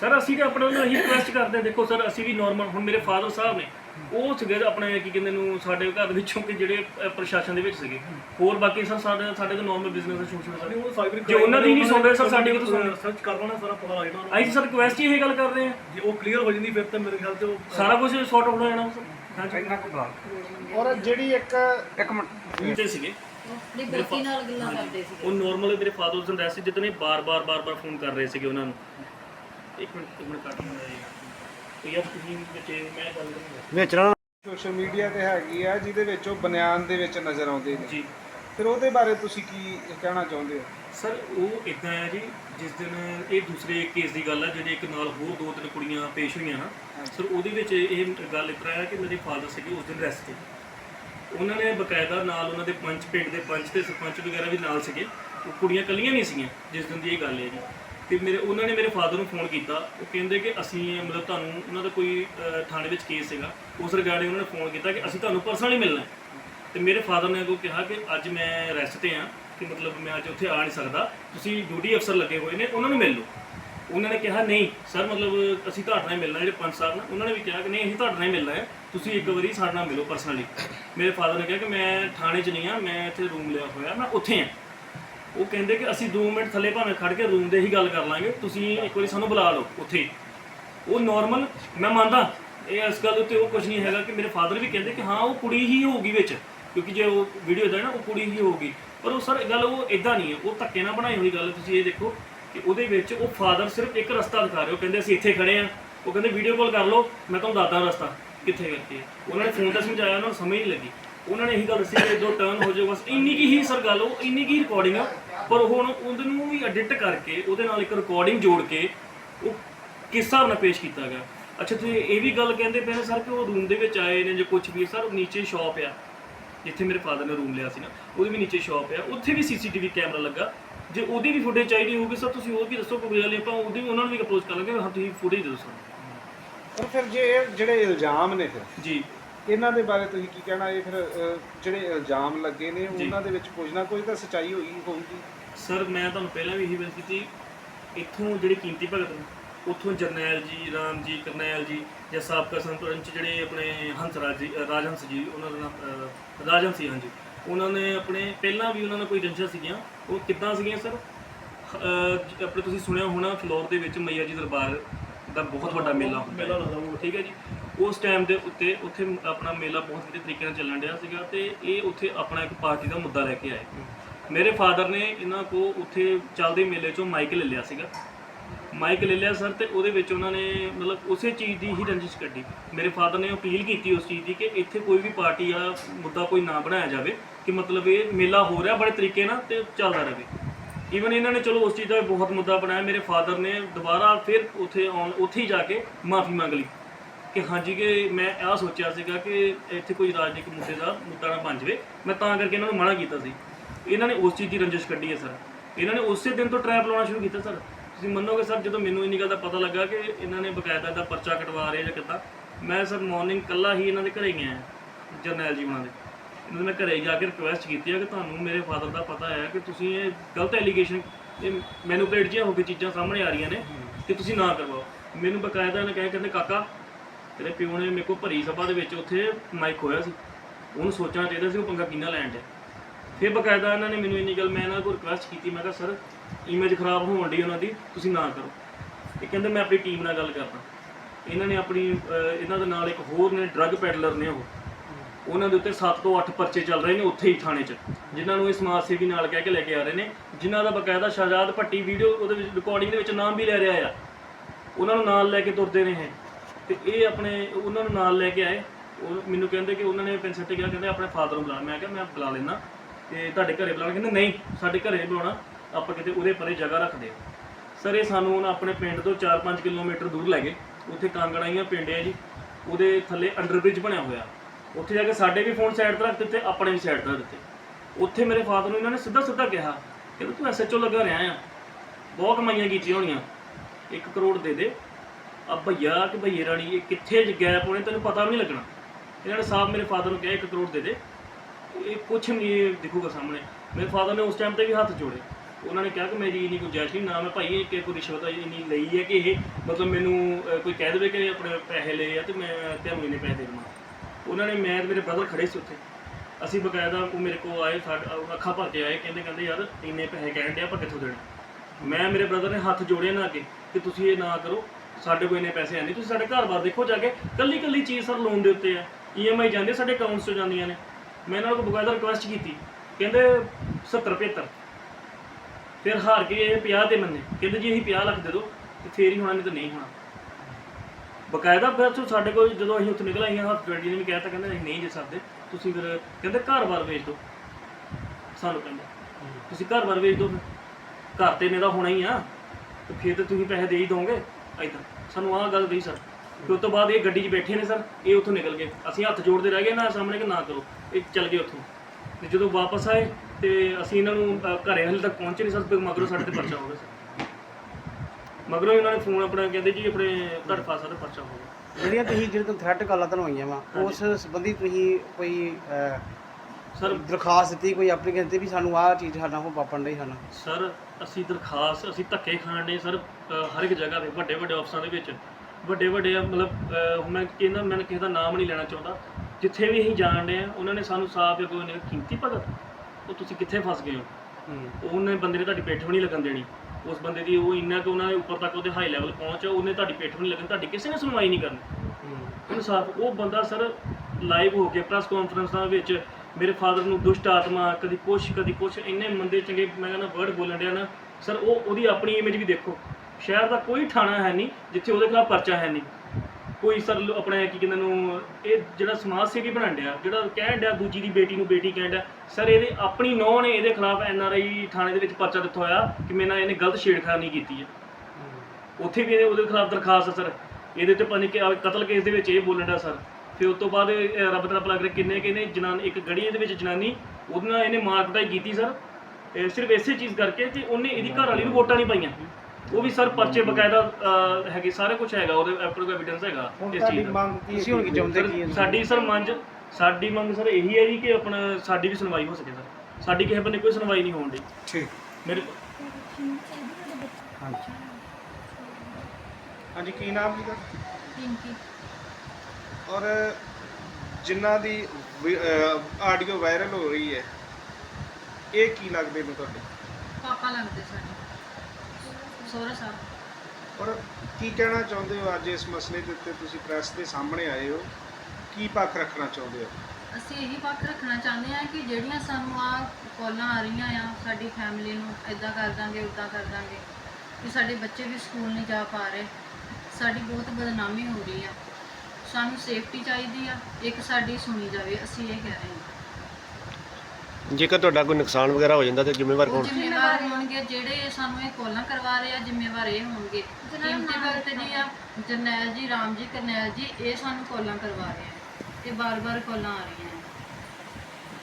ਸਰ ਅਸੀਂ ਤਾਂ ਆਪਣੇ ਵੱਲੋਂ ਇਹੀ ਰਿਕੁਐਸਟ ਕਰਦੇ ਹਾਂ ਦੇਖੋ ਸਰ ਅਸੀਂ ਵੀ ਨਾਰਮਲ ਹੁਣ ਮੇਰੇ ਫਾਦਰ ਸਾਹਿਬ ਨੇ ਉਹ ਸੀਗੇ ਆਪਣੇ ਕੀ ਕਹਿੰਦੇ ਨੂੰ ਸਾਡੇ ਘਰ ਦੇ ਵਿੱਚੋਂ ਕਿ ਜਿਹੜੇ ਪ੍ਰਸ਼ਾਸਨ ਦੇ ਵਿੱਚ ਸੀਗੇ। ਹੋਰ ਬਾਕੀ ਸਰ ਸਾਡੇ ਸਾਡੇ ਤਾਂ ਨਾਰਮਲ ਬਿਜ਼ਨਸ ਨਹੀਂ ਉਹ ਸਾਈਬਰ ਜੇ ਉਹਨਾਂ ਦੀ ਨਹੀਂ ਸੁਣ ਰਹੇ ਸਰ, ਸਾਡੀ ਕਿਤੋਂ ਸੁਣ ਸਰਚ ਕਰ ਲੈਣਾ ਸਾਰਾ ਪਤਾ ਲੱਗ ਜਾਣਾ। ਅਸੀਂ ਸਰ ਰਿਕੁਐਸਟ ਹੀ ਇਹ ਗੱਲ ਕਰ ਰਹੇ ਹਾਂ। ਜੇ ਉਹ ਕਲੀਅਰ ਹੋ ਜਾਂਦੀ ਫਿਰ ਤਾਂ ਮੇਰੇ ਖਿਆਲ ਤੇ ਉਹ ਸਾਰਾ ਕੁਝ ਸੌਟ ਆਊਟ ਹੋ ਜਾਣਾ ਸਰ। ਹਾਂਜੀ ਇੰਨਾ ਕੁ ਬਾਤ ਔਰ ਜਿਹੜੀ ਇੱਕ ਇੱਕ ਮਿੰਟ। ਤੇ ਸੀਗੇ। ਉਹ ਆਪਣੀ ਗਲਤੀ ਨਾਲ ਗੱਲਾਂ ਕਰਦੇ ਸੀ ਉਹ ਨਾਰਮਲ ਮੇਰੇ ਫਾਦਰ ਉਸ ਦਿਨ ਸੀ ਜਿਤਨੇ ਬਾਰ-ਬਾਰ ਬਾਰ-ਬਾਰ ਫੋਨ ਕਰ ਰਹੇ ਸੀਗੇ ਉਹਨਾਂ ਨੂੰ। ਇੱਕ ਮਿੰਟ ਇੱਕ ਮਿੰਟ ਕੱਟ ਤੇ ਯਾਰ ਤੁਸੀਂ ਮੈਂ ਗੱਲ ਕਰਾਂਗਾ ਸੋਸ਼ਲ ਮੀਡੀਆ ਤੇ ਹੈਗੀ ਆ ਜਿਹਦੇ ਵਿੱਚ ਉਹ ਬਨਿਆਨ ਦੇ ਵਿੱਚ ਨਜ਼ਰ ਆਉਂਦੇ ਨੇ। ਜੀ। ਫਿਰ ਉਹਦੇ ਬਾਰੇ ਤੁਸੀਂ ਕੀ ਕਹਿਣਾ ਚਾਹੁੰਦੇ ਹੋ? ਸਰ ਉਹ ਇਦਾਂ ਹੈ ਜੀ ਜਿਸ ਦਿਨ ਇਹ ਦੂਸਰੇ ਕੇਸ ਦੀ ਗੱਲ ਹੈ ਜਿਹੜੇ ਇੱਕ ਨਾਲ ਹੋਰ ਦੋ ਤਿੰਨ ਕੁੜੀਆਂ ਪੇਸ਼ ਹੋਈਆਂ ਨਾ ਸਰ ਉਹਦੇ ਵਿੱਚ ਇਹ ਗੱਲ ਇਸ ਤਰ੍ਹਾਂ ਹੈ ਕਿ ਮੇਰੇ ਫਾਦਰ ਸੀਗੇ ਉਸ ਦਿਨ ਰੈਸਟ ਤੇ। ਉਹਨਾਂ ਨੇ ਬਕਾਇਦਾ ਨਾਲ ਉਹਨਾਂ ਦੇ ਪੰਚ ਪਿੰਡ ਦੇ ਪੰਚ ਤੇ ਸਰਪੰਚ ਵਗੈਰਾ ਵੀ ਨਾਲ ਸੀਗੇ ਉਹ ਕੁੜੀਆਂ ਕੱਲੀਆਂ ਨਹੀਂ ਸੀਗੀਆਂ ਜਿਸ ਦਿਨ ਦੀ ਇਹ ਗੱਲ ਹੈ ਜੀ। ਤੇ ਮੇਰੇ ਉਹਨਾਂ ਨੇ ਮੇਰੇ ਫਾਦਰ ਨੂੰ ਫੋਨ ਕੀਤਾ। ਉਹ ਕਹਿੰਦੇ ਕਿ ਅਸੀਂ ਮਤਲਬ ਤੁਹਾਨੂੰ ਉਹਨਾਂ ਦਾ ਕੋਈ ਅਹ, ਥਾਣੇ ਵਿੱਚ ਕੇਸ ਸੀਗਾ। ਉਸ ਰਿਗਾਰਡਿੰਗ ਉਹਨਾਂ ਨੇ ਫੋਨ ਕੀਤਾ ਕਿ ਅਸੀਂ ਤੁਹਾਨੂੰ ਪਰਸਨਲੀ ਮਿਲਣਾ ਹੈ। ਤੇ ਮੇਰੇ ਫਾਦਰ ਨੇ ਅੱਗੋਂ ਕਿਹਾ ਕਿ ਅੱਜ ਮੈਂ ਰੈਸਟ ਤੇ ਆ ਕਿ ਮਤਲਬ ਮੈਂ ਅੱਜ ਉੱਥੇ ਆ ਨਹੀਂ ਸਕਦਾ। ਤੁਸੀਂ ਡਿਊਟੀ ਅਫਸਰ ਲੱਗੇ ਹੋਏ ਨੇ ਉਹਨਾਂ ਨੂੰ ਮਿਲ ਲਓ। ਉਹਨਾਂ ਨੇ ਕਿਹਾ ਨਹੀਂ ਸਰ ਮਤਲਬ ਅਸੀਂ ਤੁਹਾਡੇ ਨਾਲ ਹੀ ਮਿਲਣਾ ਜਿਹੜੇ ਪੰਜ ਸਾਹਿਬ ਨੇ ਉਹਨਾਂ ਨੇ ਵੀ ਕਿਹਾ ਕਿ ਨਹੀਂ ਅਸੀਂ ਤੁਹਾਡੇ ਨਾਲ ਹੀ ਮਿਲਣਾ ਹੈ। ਤੁਸੀਂ ਇੱਕ ਵਾਰੀ ਸਾਡੇ ਨਾਲ ਮਿਲੋ ਪਰਸਨਲੀ ਮੇਰੇ ਫਾਦਰ ਨੇ ਕਿਹਾ ਕਿ ਮੈਂ ਥਾਣੇ 'ਚ ਨਹੀਂ ਆ ਮੈਂ ਇੱਥੇ ਰੂਮ ਲਿਆ ਹੋਇਆ ਮੈਂ ਉੱਥੇ ਆ ਉਹ ਕਹਿੰਦੇ ਕਿ ਅਸੀਂ 2 ਮਿੰਟ ਥੱਲੇ ਭਾਵੇਂ ਖੜ ਕੇ ਰੂਮ ਦੇ ਹੀ ਗੱਲ ਕਰ ਲਾਂਗੇ, ਤੁਸੀਂ ਇੱਕ ਵਾਰੀ ਸਾਨੂੰ ਬੁਲਾ ਲਓ ਉੱਥੇ ਹੀ। ਉਹ ਨਾਰਮਲ ਮੈਂ ਮੰਨਦਾ, ਇਹ ਇਸ ਗੱਲ ਉੱਤੇ ਉਹ ਕੁਝ ਨਹੀਂ ਹੈਗਾ ਕਿ ਮੇਰੇ ਫਾਦਰ ਵੀ ਕਹਿੰਦੇ ਕਿ ਹਾਂ, ਉਹ ਕੁੜੀ ਹੀ ਹੋਊਗੀ ਵਿੱਚ, ਕਿਉਂਕਿ ਜੇ ਉਹ ਵੀਡੀਓ ਇਦਾਂ ਨਾ, ਉਹ ਕੁੜੀ ਹੀ ਹੋਊਗੀ ਪਰ ਉਹ ਸਰ ਗੱਲ ਉਹ ਇਦਾਂ ਨਹੀਂ ਹੈ, ਉਹ ਧੱਕੇ ਨਾਲ ਬਣਾਈ ਹੋਈ ਗੱਲ ਹੈ। ਤੁਸੀਂ ਇਹ ਦੇਖੋ ਕਿ ਉਹਦੇ ਵਿੱਚ ਉਹ ਫਾਦਰ ਸਿਰਫ ਇੱਕ ਰਸਤਾ ਦਿਖਾ ਰਹੇ, ਉਹ ਕਹਿੰਦੇ ਅਸੀਂ ਇੱਥੇ ਖੜੇ ਆ ਉਹ ਕਹਿੰਦੇ ਵੀਡੀਓ ਕਾਲ ਕਰ ਲਓ, ਮੈਂ ਤੁਹਾਨੂੰ ਦੱਸਦਾ ਰਸਤਾ ਕਿੱਥੇ ਕਰਕੇ ਉਹਨਾਂ ਨੇ ਫੋਨ ਤੇ ਸਮਝਾਇਆ, ਉਹਨਾਂ ਨੂੰ ਸਮਝ ਨਹੀਂ ਲੱਗੀ ਉਹਨਾਂ ਨੇ ਇਹੀ ਗੱਲ ਦੱਸੀ ਕਿ ਜੋ ਟਰਨ ਹੋ ਜਾਓ ਬਸ ਇੰਨੀ ਕੀ ਹੀ ਸਰ ਗੱਲ ਉਹ ਇੰਨੀ ਕੀ ਰਿਕਾਰਡਿੰਗ ਆ। ਪਰ ਹੁਣ ਉਹਦੇ ਨੂੰ ਵੀ ਐਡਿਟ ਕਰਕੇ ਉਹਦੇ ਨਾਲ ਇੱਕ ਰਿਕਾਰਡਿੰਗ ਜੋੜ ਕੇ ਉਹ ਕਿਸ ਹਿਸਾਬ ਨਾਲ ਪੇਸ਼ ਕੀਤਾ ਗਿਆ? ਅੱਛਾ ਤੁਸੀਂ ਇਹ ਵੀ ਗੱਲ ਕਹਿੰਦੇ ਪਏ ਨੇ ਸਰ ਕਿ ਉਹ ਰੂਮ ਦੇ ਵਿੱਚ ਆਏ ਨੇ ਜੇ ਕੁਝ ਵੀ ਸਰ ਨੀਚੇ ਸ਼ਾਪ ਆ। ਜਿੱਥੇ ਮੇਰੇ ਫਾਦਰ ਨੇ ਰੂਮ ਲਿਆ ਸੀ ਨਾ ਉਹਦੇ ਵੀ ਨੀਚੇ ਸ਼ਾਪ ਆ। ਉੱਥੇ ਵੀ ਸੀਸੀਟੀਵੀ ਕੈਮਰਾ ਲੱਗਾ। ਜੇ ਉਹਦੀ ਵੀ ਫੁਟੇਜ ਚਾਹੀਦੀ ਹੋਊਗੀ ਸਰ ਤੁਸੀਂ ਉਹ ਵੀ ਦੱਸੋ ਕੋਈ ਗੱਲ ਨਹੀਂ ਆਪਾਂ ਉਹਦੀ ਉਹਨਾਂ ਨੂੰ ਵੀ ਅਪਰੋਚ ਕਰ ਲਾਂਗੇ ਹਾਂ ਤੁਸੀਂ ਫੁਟੇਜ ਦੇ ਦਿਓ ਸਾਨੂੰ। ਪਰ ਫਿਰ ਜੇ ਇਹ ਜਿਹੜੇ ਇਲਜ਼ਾਮ ਨੇ ਫਿਰ ਜੀ। ਇਹਨਾਂ ਦੇ ਬਾਰੇ ਤੁਸੀਂ ਕੀ ਕਹਿਣਾ? ਇਹ ਫਿਰ ਅਹ, ਜਿਹੜੇ ਇਲਜ਼ਾਮ ਲੱਗੇ ਨੇ ਉਹਨਾਂ ਦੇ ਵਿੱਚ ਕੁਝ ਨਾ ਕੁਝ ਤਾਂ ਸੱਚਾਈ ਹੋਈ ਹੋਊਗੀ। ਸਰ ਮੈਂ ਤੁਹਾਨੂੰ ਪਹਿਲਾਂ ਵੀ ਇਹੀ ਬੇਨਤੀ ਕੀਤੀ। ਇੱਥੋਂ ਜਿਹੜੇ ਕੀਮਤੀ ਭਗਤ ਨੇ ਉੱਥੋਂ ਜਰਨੈਲ ਜੀ ਰਾਮ ਜੀ ਕਰਨੈਲ ਜੀ ਜਾਂ ਸਾਬਕਾ ਸੰਤਰੰਚ ਜਿਹੜੇ ਆਪਣੇ ਹੰਸਰਾਜ ਜੀ ਅ, ਰਾਜਹੰਸ ਜੀ ਉਹਨਾਂ ਦਾ ਨਾਮ ਅ, ਰਾਜਹੰਸ ਸੀ ਹਾਂਜੀ। ਉਹਨਾਂ ਨੇ ਆਪਣੇ ਪਹਿਲਾਂ ਵੀ ਉਹਨਾਂ ਨਾਲ ਕੋਈ ਟੈਨਸ਼ਨ ਸੀਗੀਆਂ। ਉਹ ਕਿੱਦਾਂ ਸੀਗੀਆਂ ਸਰ? ਆਪਣੇ ਤੁਸੀਂ ਸੁਣਿਆ ਹੋਣਾ ਫਲੋਰ ਦੇ ਵਿੱਚ ਮਈਆ ਜੀ ਦਰਬਾਰ ਦਾ ਬਹੁਤ ਵੱਡਾ ਮੇਲਾ ਹੁੰਦਾ ਮੇਲਾ ਹੈ। ਲੱਗਦਾ ਉਹ। ਠੀਕ ਹੈ ਜੀ। ਉਸ ਟਾਈਮ ਦੇ ਉੱਤੇ ਉੱਥੇ ਆਪਣਾ ਮੇਲਾ ਬਹੁਤ ਵਧੀਆ ਤਰੀਕੇ ਨਾਲ ਚੱਲਣ ਡਿਆ ਸੀਗਾ ਤੇ ਇਹ ਉੱਥੇ ਆਪਣਾ ਇੱਕ ਪਾਰਟੀ ਦਾ ਮੁੱਦਾ ਲੈ ਕੇ ਆਏ। ਮੇਰੇ ਫਾਦਰ ਨੇ ਇਹਨਾਂ ਕੋ ਉੱਥੇ ਚੱਲਦੇ ਮੇਲੇ ਚੋਂ ਮਾਈਕ ਲੈ ਲਿਆ ਸੀਗਾ। ਮਾਈਕ ਲੈ ਲਿਆ ਸਰ ਤੇ ਉਹਦੇ ਵਿੱਚ ਉਹਨਾਂ ਨੇ ਮਤਲਬ ਉਸੇ ਚੀਜ਼ ਦੀ ਹੀ ਰੰਜਿਸ਼ ਕੱਢੀ। ਮੇਰੇ ਫਾਦਰ ਨੇ ਅਪੀਲ ਕੀਤੀ ਉਸ ਚੀਜ਼ ਦੀ ਕਿ ਇੱਥੇ ਕੋਈ ਵੀ ਪਾਰਟੀ ਆ ਮੁੱਦਾ ਕੋਈ ਨਾ ਬਣਾਇਆ ਜਾਵੇ ਕਿ ਮਤਲਬ ਇਹ ਮੇਲਾ ਹੋ ਰਿਹਾ ਬੜੇ ਤਰੀਕੇ ਨਾਲ ਤੇ ਚੱਲਦਾ ਰਹੇ। ਈਵਨ ਇਹਨਾਂ ਨੇ ਚਲੋ ਉਸ ਚੀਜ਼ ਦਾ ਬਹੁਤ ਮੁੱਦਾ ਬਣਾਇਆ। ਮੇਰੇ ਫਾਦਰ ਨੇ ਦੁਬਾਰਾ ਫਿਰ ਉੱਥੇ ਆਉਣ, ਉੱਥੇ ਹੀ ਜਾ ਕੇ ਮਾਫੀ ਮੰਗ ਲਈ ਕਿ ਹਾਂਜੀ ਕਿ ਮੈਂ ਇਹ ਸੋਚਿਆ ਸੀਗਾ ਕਿ ਇੱਥੇ ਕੋਈ ਰਾਜਨੀਤਿਕ ਮੁੱਦੇ ਦਾ ਮੁੱਦਾ ਨਾ ਬਣ ਜਾਵੇ। ਮੈਂ ਤਾਂ ਕਰਕੇ ਇਹਨਾਂ ਨੂੰ ਮਨਾ ਕੀਤਾ ਸੀ। ਇਹਨਾਂ ਨੇ ਉਸ ਚੀਜ਼ ਦੀ ਰੰਜਿਸ਼ ਕੱਢੀ ਹੈ, ਸਰ। ਇਹਨਾਂ ਨੇ ਉਸੇ ਦਿਨ ਤੋਂ ਟਰੈਪ ਲਾਉਣਾ ਸ਼ੁਰੂ ਕੀਤਾ, ਸਰ। ਤੁਸੀਂ ਮੰਨੋਗੇ, ਸਰ, ਜਦੋਂ ਮੈਨੂੰ ਇੰਨੀ ਗੱਲ ਦਾ ਪਤਾ ਲੱਗਾ ਕਿ ਇਹਨਾਂ ਨੇ ਬਕਾਇਦਾ ਦਾ ਪਰਚਾ ਕਟਵਾ ਰਹੇ ਜਾਂ ਕਿੱਦਾਂ, ਮੈਂ, ਸਰ ਮਾਰਨਿੰਗ ਕੱਲਾ ਹੀ ਇਹਨਾਂ ਦੇ ਘਰੇ ਗਿਆ ਜਰਨੈਲ ਜੀ ਉਹਨਾਂ ਦੇ। ਇਹਨਾਂ ਨੇ ਮੈਂ ਘਰੇ ਜਾ ਕੇ ਰਿਕੁਐਸਟ ਕੀਤੀ ਹੈ ਕਿ ਤੁਹਾਨੂੰ ਮੇਰੇ ਫਾਦਰ ਦਾ ਪਤਾ ਹੈ ਕਿ ਤੁਸੀਂ ਇਹ ਗਲਤ ਐਲੀਗੇਸ਼ਨ ਇਹ ਮੈਨੂਪਲੇਟ ਜਿਹੀਆਂ ਹੋ ਕੇ ਚੀਜ਼ਾਂ ਸਾਹਮਣੇ ਆ ਰਹੀਆਂ ਨੇ ਕਿ ਤੁਸੀਂ ਨਾ ਕਰਵਾਓ। ਮੈਨੂੰ ਬਕਾਇਦਾ ਇਹਨੇ ਕਹੇ ਕਹਿੰਦੇ, ਕਾਕਾ, ਤੇਰੇ ਪਿਓ ਨੇ ਮੇਰੇ ਕੋਲ ਭਰੀ ਸਭਾ ਦੇ ਵਿੱਚ ਉੱਥੇ ਮਾਈਕ ਹੋਇਆ ਸੀ। ਉਹਨੂੰ ਸੋਚਣਾ ਚਾਹੀਦਾ ਸੀ ਉਹ ਪੰਗਾ ਕਿੰਨਾ ਲੈਣ ਡਿਆ। ਫਿਰ ਬਕਾਇਦਾ ਇਹਨਾਂ ਨੇ ਮੈਨੂੰ ਇੰਨੀ ਗੱਲ, ਮੈਂ ਇਹਨਾਂ ਕੋਲ ਰਿਕੁਐਸਟ ਕੀਤੀ, ਮੈਂ ਕਿਹਾ, ਸਰ ਇਮੇਜ ਖਰਾਬ ਹੋਣ ਦੀ ਉਹਨਾਂ ਦੀ, ਤੁਸੀਂ ਨਾ ਕਰੋ। ਇਹ ਕਹਿੰਦੇ, ਮੈਂ ਆਪਣੀ ਟੀਮ ਨਾਲ ਗੱਲ ਕਰਦਾ। ਇਹਨਾਂ ਨੇ ਆਪਣੀ ਇਹਨਾਂ ਦੇ ਨਾਲ ਇੱਕ ਹੋਰ ਨੇ ਡਰੱਗ ਪੈਡਲਰ ਨੇ ਉਹ। ਉਹਨਾਂ ਦੇ ਉੱਤੇ 7 ਤੋਂ 8 ਪਰਚੇ ਚੱਲ ਰਹੇ ਨੇ ਉੱਥੇ ਹੀ ਥਾਣੇ 'ਚ, ਜਿਨ੍ਹਾਂ ਨੂੰ ਇਹ ਸਮਾਜ ਸੇਵੀ ਨਾਲ ਕਹਿ ਕੇ ਲੈ ਕੇ ਆ ਰਹੇ ਨੇ, ਜਿਨ੍ਹਾਂ ਦਾ ਬਕਾਇਦਾ ਸ਼ਹਜ਼ਾਦ ਭੱਟੀ ਵੀਡੀਓ ਉਹਦੇ ਵਿੱਚ ਰਿਕਾਰਡਿੰਗ ਦੇ ਵਿੱਚ ਨਾਮ ਵੀ ਲੈ ਰਿਹਾ ਆ। ਉਹਨਾਂ ਨੂੰ ਨਾਲ ਲੈ ਕੇ ਤੁਰਦੇ ਨੇ ਇਹ। ਤੇ ਇਹ ਆਪਣੇ, ਉਹਨਾਂ ਨੂੰ ਨਾਲ ਲੈ ਕੇ ਆਏ। ਉਹ ਮੈਨੂੰ ਕਹਿੰਦੇ ਕਿ ਉਹਨਾਂ ਨੇ ਪੈਨਸੈਟ ਕਿਹਾ, ਕਹਿੰਦੇ ਆਪਣੇ ਫਾਦਰ ਨੂੰ ਬੁਲਾ। ਮੈਂ ਕਿਹਾ, ਮੈਂ ਬੁਲਾ ਲੈਣਾ ਤੇ ਤੁਹਾਡੇ ਘਰੇ ਬੁਲਾਉਣਾ? ਕਹਿੰਦੇ, ਨਹੀਂ, ਸਾਡੇ ਘਰੇ ਬੁਲਾਉਣਾ। ਆਪਾਂ ਕਿਤੇ ਉਹਦੇ ਪਰੇ ਜਗ੍ਹਾ ਰੱਖਦੇ ਹਾਂ। ਸਰ ਇਹ ਸਾਨੂੰ ਹੁਣ ਆਪਣੇ ਪਿੰਡ ਤੋਂ 4-5 ਕਿਲੋਮੀਟਰ ਦੂਰ ਲੈ ਗਏ। ਉੱਥੇ ਕਾਂਗੜਾਈਆਂ ਪਿੰਡ ਹੈ ਜੀ। ਉਹਦੇ ਥੱਲੇ ਅੰਡਰਬ੍ਰਿਜ ਬਣਿਆ ਹੋਇਆ। ਉੱਥੇ ਜਾ ਕੇ ਸਾਡੇ ਵੀ ਫੋਨ ਸਾਈਡ ਤੇ ਰੱਖ ਦਿੱਤੇ, ਆਪਣੇ ਵੀ ਸਾਈਡ ਤੇ ਰੱਖ ਦਿੱਤੇ। ਉੱਥੇ ਮੇਰੇ ਫਾਦਰ ਨੂੰ ਇਹਨਾਂ ਨੇ ਸਿੱਧਾ ਸਿੱਧਾ ਕਿਹਾ ਕਿ ਤੂੰ ਐਸਐਚਓ ਲੱਗਾ ਰਿਹਾ ਆ। ਬਹੁਤ ਕਮਾਈਆਂ ਕੀਤੀਆਂ ਹੋਣੀਆਂ। 1 ਕਰੋੜ ਦੇ ਦੇ। ਆ ਭਈਆ ਕਿ ਭਈਏ ਰਾਣੀ, ਇਹ ਕਿੱਥੇ ਗੈਪ ਹੋਣੇ ਤੈਨੂੰ ਪਤਾ ਵੀ ਨਹੀਂ ਲੱਗਣਾ। ਇਹਨਾਂ ਨੇ ਸਾਹਬ ਮੇਰੇ ਫਾਦਰ ਨੂੰ ਕਿਹਾ 1 ਕਰੋੜ ਦੇ ਦੇ। ਇਹ ਕੁਛ ਨਹੀਂ ਦਿਖੂਗਾ ਸਾਹਮਣੇ। ਮੇਰੇ ਫਾਦਰ ਨੇ ਉਸ ਟਾਈਮ ਤੇ ਵੀ ਹੱਥ ਜੋੜੇ। ਉਹਨਾਂ ਨੇ ਕਿਹਾ ਕਿ ਮੇਰੀ ਇੰਨੀ ਗੁੰਜਾਇਸ਼ ਨਹੀਂ, ਨਾ ਮੈਂ ਭਾਈ ਕਿ ਕੋਈ ਰਿਸ਼ਵਤ ਇੰਨੀ ਲਈ ਹੈ ਕਿ ਇਹ ਮਤਲਬ ਮੈਨੂੰ ਕੋਈ ਕਹਿ ਦੇਵੇ ਕਿ ਆਪਣੇ ਪੈਸੇ ਲਏ ਆ ਤੇ ਮੈਂ ਤੁਹਾਨੂੰ ਇੰਨੇ ਪੈਸੇ ਦੇ ਦੇਵਾਂ ਉਹਨਾਂ ਨੇ ਮੈਂ ਤੇ ਮੇਰੇ ਬ੍ਰਦਰ ਖੜੇ ਸੀ ਉੱਥੇ। ਅਸੀਂ ਬਕਾਇਦਾ ਉਹ ਮੇਰੇ ਕੋਲ ਆਏ, ਸਾਡ- ਅੱਖਾਂ ਭਰ ਕੇ ਆਏ, ਕਹਿੰਦੇ ਕਹਿੰਦੇ, ਯਾਰ, ਇੰਨੇ ਪੈਸੇ ਕਹਿਣ ਡਿਆ ਆਪਾਂ ਕਿੱਥੋਂ ਦੇਣੇ? ਮੈਂ ਮੇਰੇ ਬ੍ਰਦਰ ਨੇ ਹੱਥ ਜੋੜੇ ਨਾ ਅੱਗੇ ਕਿ ਤੁਸੀਂ ਇਹ ਨਾ ਕਰੋ, ਸਾਡੇ ਕੋਲ ਇੰਨੇ ਪੈਸੇ ਹੈ ਨਹੀਂ। ਤੁਸੀਂ ਸਾਡੇ ਘਰ-ਬਾਰ ਦੇਖੋ ਜਾ ਕੇ ਕੱਲੀ ਕੱਲੀ ਚੀਜ਼ ਸਰ ਲੋਨ ਦੇ ਉੱਤੇ ਆ ਈਐਮਆਈ ਜਾਂਦੇ ਸਾਡੇ ਅਕਾਊਂਟਸ 'ਚ ਜਾਂਦੀਆਂ ਨੇ। ਮੈਂ ਇਹਨਾਂ ਨੂੰ ਬਕਾਇਦਾ ਰਿਕੁਐਸਟ ਕੀਤੀ, ਕਹਿੰਦੇ 70 75 ਫਿਰ ਹਾਰ ਕੇ ਇਹ 50 ਦੇ ਮੰਨੇ। ਕਹਿੰਦੇ, ਜੀ, ਅਸੀਂ 50 ਲੱਖ ਦੇ ਦਿਓ ਤੇ ਫੇਰ ਹੀ ਹੋਣਾ, ਨਹੀਂ ਤਾਂ ਨਹੀਂ ਹੋਣਾ। ਬਕਾਇਦਾ ਫਿਰ ਤੋਂ ਸਾਡੇ ਕੋਲ ਜਦੋਂ ਅਸੀਂ ਉੱਥੇ ਨਿਕਲ ਆਈਆਂ ਹੱਥ ਨੇ ਵੀ ਕਹਿਤਾ ਕਹਿੰਦੇ ਅਸੀਂ ਨਹੀਂ ਦੇ ਸਕਦੇ। ਤੁਸੀਂ ਫਿਰ ਕਹਿੰਦੇ ਘਰ-ਬਾਰ ਵੇਚ ਦਿਓ। ਸਾਨੂੰ ਕਹਿੰਦੇ। ਤੁਸੀਂ ਘਰ-ਬਾਰ ਵੇਚ ਦਿਓ ਫਿਰ। ਘਰ ਤੇ ਮੇਰਾ ਹੋਣਾ ਹੀ ਆ। ਤੇ ਫਿਰ ਤੇ ਤੁਸੀਂ ਪੈਸੇ ਦੇ ਹੀ ਦੋਗੇ। ਐਦਾਂ ਸਾਨੂੰ ਆਹ ਗੱਲ ਕਹੀ ਸਰ। ਫਿਰ ਉਸ ਤੋਂ ਬਾਅਦ ਇਹ ਗੱਡੀ 'ਚ ਬੈਠੇ ਨੇ ਸਰ। ਇਹ ਉੱਥੋਂ ਨਿਕਲ ਗਏ। ਅਸੀਂ ਹੱਥ ਜੋੜਦੇ ਰਹਿ ਗਏ ਨਾ ਸਾਹਮਣੇ ਕਿ ਨਾ ਕਰੋ। ਇਹ ਚੱਲ ਗਏ ਉੱਥੋਂ। ਤੇ ਜਦੋਂ ਵਾਪਸ ਆਏ ਤੇ ਅਸੀਂ ਇਹਨਾਂ ਨੂੰ ਅ, ਘਰੇ ਹਲੇ ਤੱਕ ਪਹੁੰਚੇ ਨਹੀਂ ਸਰ। ਮਗਰੋਂ ਸਾਡੇ ਤੇ ਪਰਚਾ ਹੋ ਗਿਆ ਸਰ। ਮਗਰੋਂ ਹੀ ਉਹਨਾਂ ਨੇ ਫੋਨ ਆਪਣਾ ਕਹਿੰਦੇ ਜੀ ਆਪਣੇ ਤੁਹਾਡੇ ਪਾਸ ਦਾ ਪਰਚਾ ਹੋ ਗਿਆ। ਜਿਹੜੀਆਂ ਤੁਸੀਂ ਜਿਹੜੇ ਤੋਂ ਥ੍ਰੈਟ ਕਾਲਾਂ ਤੁਹਾਨੂੰ ਹੋਈਆਂ ਵਾ ਉਸ ਸੰਬੰਧੀ ਤੁਸੀਂ ਕੋਈ ਸਰ ਦਰਖਾਸਤ ਦਿੱਤੀ ਕੋਈ ਐਪਲੀਕੇਸ਼ਨ ਦਿੱਤੀ ਵੀ ਸਾਨੂੰ ਆਹ ਚੀਜ਼ ਸਾਡਾ ਹੋ ਵਾਪਰਨ ਨਹੀਂ ਸਾਨੂੰ? ਸਰ ਅਸੀਂ ਦਰਖਾਸਤ ਅਸੀਂ ਧੱਕੇ ਖਾਣ ਦੇ ਸਰ ਅ, ਹਰ ਇੱਕ ਜਗ੍ਹਾ ਤੇ ਵੱਡੇ ਵੱਡੇ ਆਫਿਸਾਂ ਦੇ ਵਿੱਚ। ਵੱਡੇ ਵੱਡੇ ਮਤਲਬ ਅ, ਹੁਣ ਮੈਂ ਕਹਿੰਦਾ ਮੈਂ ਕਿਸੇ ਦਾ ਨਾਮ ਨਹੀਂ ਲੈਣਾ ਚਾਹੁੰਦਾ। ਜਿੱਥੇ ਵੀ ਅਸੀਂ ਜਾਣ ਦੇ ਆ ਉਹਨਾਂ ਨੇ ਸਾਨੂੰ ਸਾਫ਼ ਕੋਈ ਨੇ ਕੀਮਤੀ ਭਗਤ ਉਹ ਤੁਸੀਂ ਕਿੱਥੇ ਫਸ ਗਏ ਹੋ? ਹੂੰ। ਉਹਨੇ ਬੰਦੇ ਨੇ ਤੁਹਾਡੀ ਪਿੱਠ ਵੀ ਨਹੀਂ ਲੱਗਣ ਦੇਣੀ। ਉਸ ਬੰਦੇ ਦੀ ਉਹ ਇੰਨਾ ਕਿ ਉਹਨਾਂ ਦੇ ਉੱਪਰ ਤੱਕ ਉਹਦੇ ਹਾਈ ਲੈਵਲ ਪਹੁੰਚ ਉਹਨੇ ਤੁਹਾਡੀ ਪਿੱਠ ਨਹੀਂ ਲੱਗਣ ਤੁਹਾਡੀ ਕਿਸੇ ਨੇ ਸੁਣਵਾਈ ਨਹੀਂ ਕਰਨੀ। ਇਨਸਾਫ ਉਹ ਬੰਦਾ ਸਰ ਲਾਈਵ ਹੋ ਕੇ ਪ੍ਰੈਸ ਕਾਨਫਰੰਸਾਂ ਵਿੱਚ ਮੇਰੇ ਫਾਦਰ ਨੂੰ ਦੁਸ਼ਟ ਆਤਮਾ ਕਦੀ ਕੁਛ ਕਦੀ ਕੁਛ ਇੰਨੇ ਮੰਦੇ ਚੰਗੇ ਮੈਂ ਕਹਿੰਦਾ ਵਰਡ ਬੋਲਣ ਡਿਆ ਨਾ ਸਰ ਉਹ ਉਹਦੀ ਆਪਣੀ ਇਮੇਜ ਵੀ ਦੇਖੋ। ਸ਼ਹਿਰ ਦਾ ਕੋਈ ਥਾਣਾ ਹੈ ਨਹੀਂ ਜਿੱਥੇ ਉਹਦੇ ਖਿਲਾਫ ਪਰਚਾ ਹੈ ਨਹੀਂ ਕੋਈ ਸਰ ਲੋ- ਆਪਣੇ ਕੀ ਕਹਿੰਦੇ ਨੂੰ, ਇਹ ਜਿਹੜਾ ਸਮਾਜ ਸੇਵੀ ਬਣਨ ਡਿਆ, ਜਿਹੜਾ ਕਹਿਣ ਡਿਆ ਦੂਜੀ ਦੀ ਬੇਟੀ ਨੂੰ ਬੇਟੀ ਕਹਿਣ ਡਿਆ, ਸਰ ਇਹਦੇ ਆਪਣੀ ਨੌਂ ਨੇ ਇਹਦੇ ਖਿਲਾਫ ਐਨ ਆਰ ਆਈ ਥਾਣੇ ਦੇ ਵਿੱਚ ਪਰਚਾ ਦਿੱਤਾ ਹੋਇਆ ਕਿ ਮੇਰੇ ਨਾਲ ਇਹਨੇ ਗਲਤ ਛੇੜਖਾਨੀ ਕੀਤੀ ਹੈ। ਉੱਥੇ ਵੀ ਇਹਦੇ ਉਹਦੇ ਖਿਲਾਫ ਦਰਖਾਸਤ ਹੈ ਸਰ। ਇਹਦੇ ਤੇ ਪਾਣੀ ਕਿ ਕਤਲ ਕੇਸ ਦੇ ਵਿੱਚ ਇਹ ਬੋਲਣ ਦਾ ਸਰ। ਫਿਰ ਉਸ ਤੋਂ ਬਾਅਦ, ਇਹ ਰੱਬ ਦਾ ਭਲਾ ਕਰੇ, ਕਿੰਨੇ ਕਿੰਨੇ ਜਨਾਨ, ਇੱਕ ਗੜੀ ਦੇ ਵਿੱਚ ਜਨਾਨੀ, ਉਹਦੇ ਨਾਲ ਇਹਨੇ ਮਾਰ ਕੁਟਾਈ ਕੀਤੀ ਸਰ। ਇਹ ਸਿਰਫ ਇਸੇ ਚੀਜ਼ ਕਰਕੇ ਕਿ ਉਹਨੇ ਇਹਦੀ ਘਰ ਵਾਲੀ ਨੂੰ ਵੋਟਾਂ ਨਹੀਂ ਪਾਈਆਂ। ਉਹ ਵੀ ਸਰ ਪਰਚੇ ਬਕਾਇਦਾ ਅਹ, ਹੈਗੇ ਸਾਰੇ ਕੁਝ ਹੈਗਾ ਉਹਦੇ ਐਪਲ ਕੋਲ ਐਵੀਡੈਂਸ ਹੈਗਾ ਹੁਣ ਇਸ ਤੁਹਾਡੀ ਚੀਜ਼ ਦਾ। ਮੰਗ ਕੀ ਤੁਸੀਂ ਹੁਣ ਕੀ ਚਾਹੁੰਦੇ ਕੀ ਸਰ, ਸਾਡੀ ਸਰ ਮੰਜ ਸਾਡੀ ਮੰਗ ਸਰ ਇਹੀ ਹੈ ਜੀ ਕਿ ਆਪਣਾ ਸਾਡੀ ਵੀ ਸੁਣਵਾਈ ਹੋ ਸਕੇ ਸਰ। ਸਾਡੀ ਕਿਸੇ ਬੰਨੇ ਕੋਈ ਸੁਣਵਾਈ ਨਹੀਂ ਹੋਣ ਦੀ। ਠੀਕ। ਮੇਰੇ ਹਾਂਜੀ। ਹਾਂਜੀ ਕੀ ਨਾਮ ਜੀ ਦਾ? ਪਿੰਕੀ। ਔਰ ਜਿਨ੍ਹਾਂ ਦੀ ਆਡੀਓ ਵਾਇਰਲ ਹੋ ਰਹੀ ਹੈ ਇਹ ਕੀ ਲੱਗਦੇ ਨੇ ਤੁਹਾਡੇ? ਪਾਪਾ ਲੱਗਦੇ ਸਾਡੇ। ਸੋਹਰਾ ਸਾਹਿਬ। ਔਰ ਕੀ ਕਹਿਣਾ ਚਾਹੁੰਦੇ ਹੋ ਅੱਜ ਇਸ ਮਸਲੇ ਦੇ ਉੱਤੇ? ਤੁਸੀਂ ਪ੍ਰੈਸ ਦੇ ਸਾਹਮਣੇ ਆਏ ਹੋ। ਕੀ ਪੱਖ ਰੱਖਣਾ ਚਾਹੁੰਦੇ ਹੋ? ਅਸੀਂ ਇਹੀ ਪੱਖ ਰੱਖਣਾ ਚਾਹੁੰਦੇ ਹਾਂ ਕਿ ਜਿਹੜੀਆਂ ਸਾਨੂੰ ਆ ਕਾਲਾਂ ਆ ਰਹੀਆਂ ਆ ਸਾਡੀ ਫੈਮਿਲੀ ਨੂੰ ਇਦਾਂ ਕਰ ਦਾਂਗੇ ਉਦਾਂ ਕਰ ਦਾਂਗੇ ਕਿ ਸਾਡੇ ਬੱਚੇ ਵੀ ਸਕੂਲ ਨਹੀਂ ਜਾ ਪਾ ਰਹੇ। ਸਾਡੀ ਬਹੁਤ ਬਦਨਾਮੀ ਹੋ ਰਹੀ ਆ। ਸਾਨੂੰ ਸੇਫਟੀ ਚਾਹੀਦੀ ਆ। ਇੱਕ ਸਾਡੀ ਸੁਣੀ ਜਾਵੇ ਅਸੀਂ ਇਹ ਕਹਿ ਰਹੇ ਹਾਂ। ਜੇਕਰ ਤੁਹਾਡਾ ਕੋਈ ਨੁਕਸਾਨ ਵਗੈਰਾ ਹੋ ਜਾਂਦਾ ਤੇ ਜ਼ਿੰਮੇਵਾਰ ਕੌਣ? ਜ਼ਿੰਮੇਵਾਰ ਹੋਣਗੇ ਜਿਹੜੇ ਸਾਨੂੰ ਇਹ ਕਾਲਾਂ ਕਰਵਾ ਰਹੇ ਆ ਜ਼ਿੰਮੇਵਾਰ ਇਹ ਹੋਣਗੇ। ਕੀਮਤੀ ਭਗਤ ਜੀ ਆ ਜਰਨੈਲ ਜੀ ਰਾਮ ਜੀ ਕਰਨੈਲ ਜੀ ਇਹ ਸਾਨੂੰ ਕਾਲਾਂ ਕਰਵਾ ਰਹੇ ਆ। ਇਹ ਬਾਰ-ਬਾਰ ਕਾਲਾਂ ਆ ਰਹੀਆਂ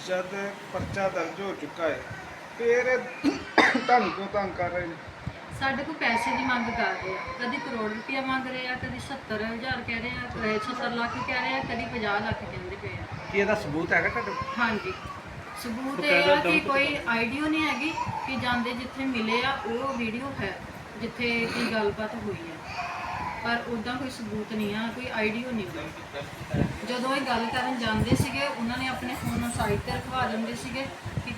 ਜਦ ਪਰਚਾ ਦਰਜ ਹੋ ਚੁੱਕਾ ਹੈ ਫਿਰ ਤੁਹਾਨੂੰ ਕਿਉਂ ਤੰਗ ਕਰ ਰਹੇ ਨੇ। ਸਾਡੇ ਕੋਲ ਪੈਸੇ ਦੀ ਮੰਗ ਕਰ ਰਹੇ ਆ। ਕਦੀ ਕਰੋੜ ਰੁਪਇਆ ਮੰਗ ਰਹੇ ਆ ਕਦੀ 70000 ਕਹਿ ਰਹੇ ਆ ਕਦੇ 70 ਲੱਖ ਕਹਿ ਰਹੇ ਆ ਕਦੀ 50 ਲੱਖ ਕਹਿੰਦੇ ਪਏ ਆ। ਕੀ ਇਹਦਾ ਸਬੂਤ ਹੈਗਾ ਤੁਹਾਡੇ ਕੋਲ? ਹਾਂਜੀ। ਸਬੂਤ ਇਹ ਆ ਕਿ ਕੋਈ ਆਈਡੀਓ ਨਹੀਂ ਹੈਗੀ ਕਿ ਜਾਂਦੇ ਜਿੱਥੇ ਮਿਲੇ ਆ ਉਹ ਵੀਡੀਓ ਹੈ ਜਿੱਥੇ ਕੀ ਗੱਲਬਾਤ ਹੋਈ ਆ। ਪਰ ਉਦਾਂ ਕੋਈ ਸਬੂਤ ਨਹੀਂ ਆ ਕੋਈ ਆਈਡੀਓ ਨਹੀਂ ਗਾ। ਜਦੋਂ ਇਹ ਗੱਲ ਕਰਨ ਜਾਂਦੇ ਸੀਗੇ ਉਹਨਾਂ ਨੇ ਆਪਣੇ ਫੋਨ ਨੂੰ ਸਾਈਡ ਤੇ ਰਖਵਾ ਦਿੰਦੇ ਸੀਗੇ।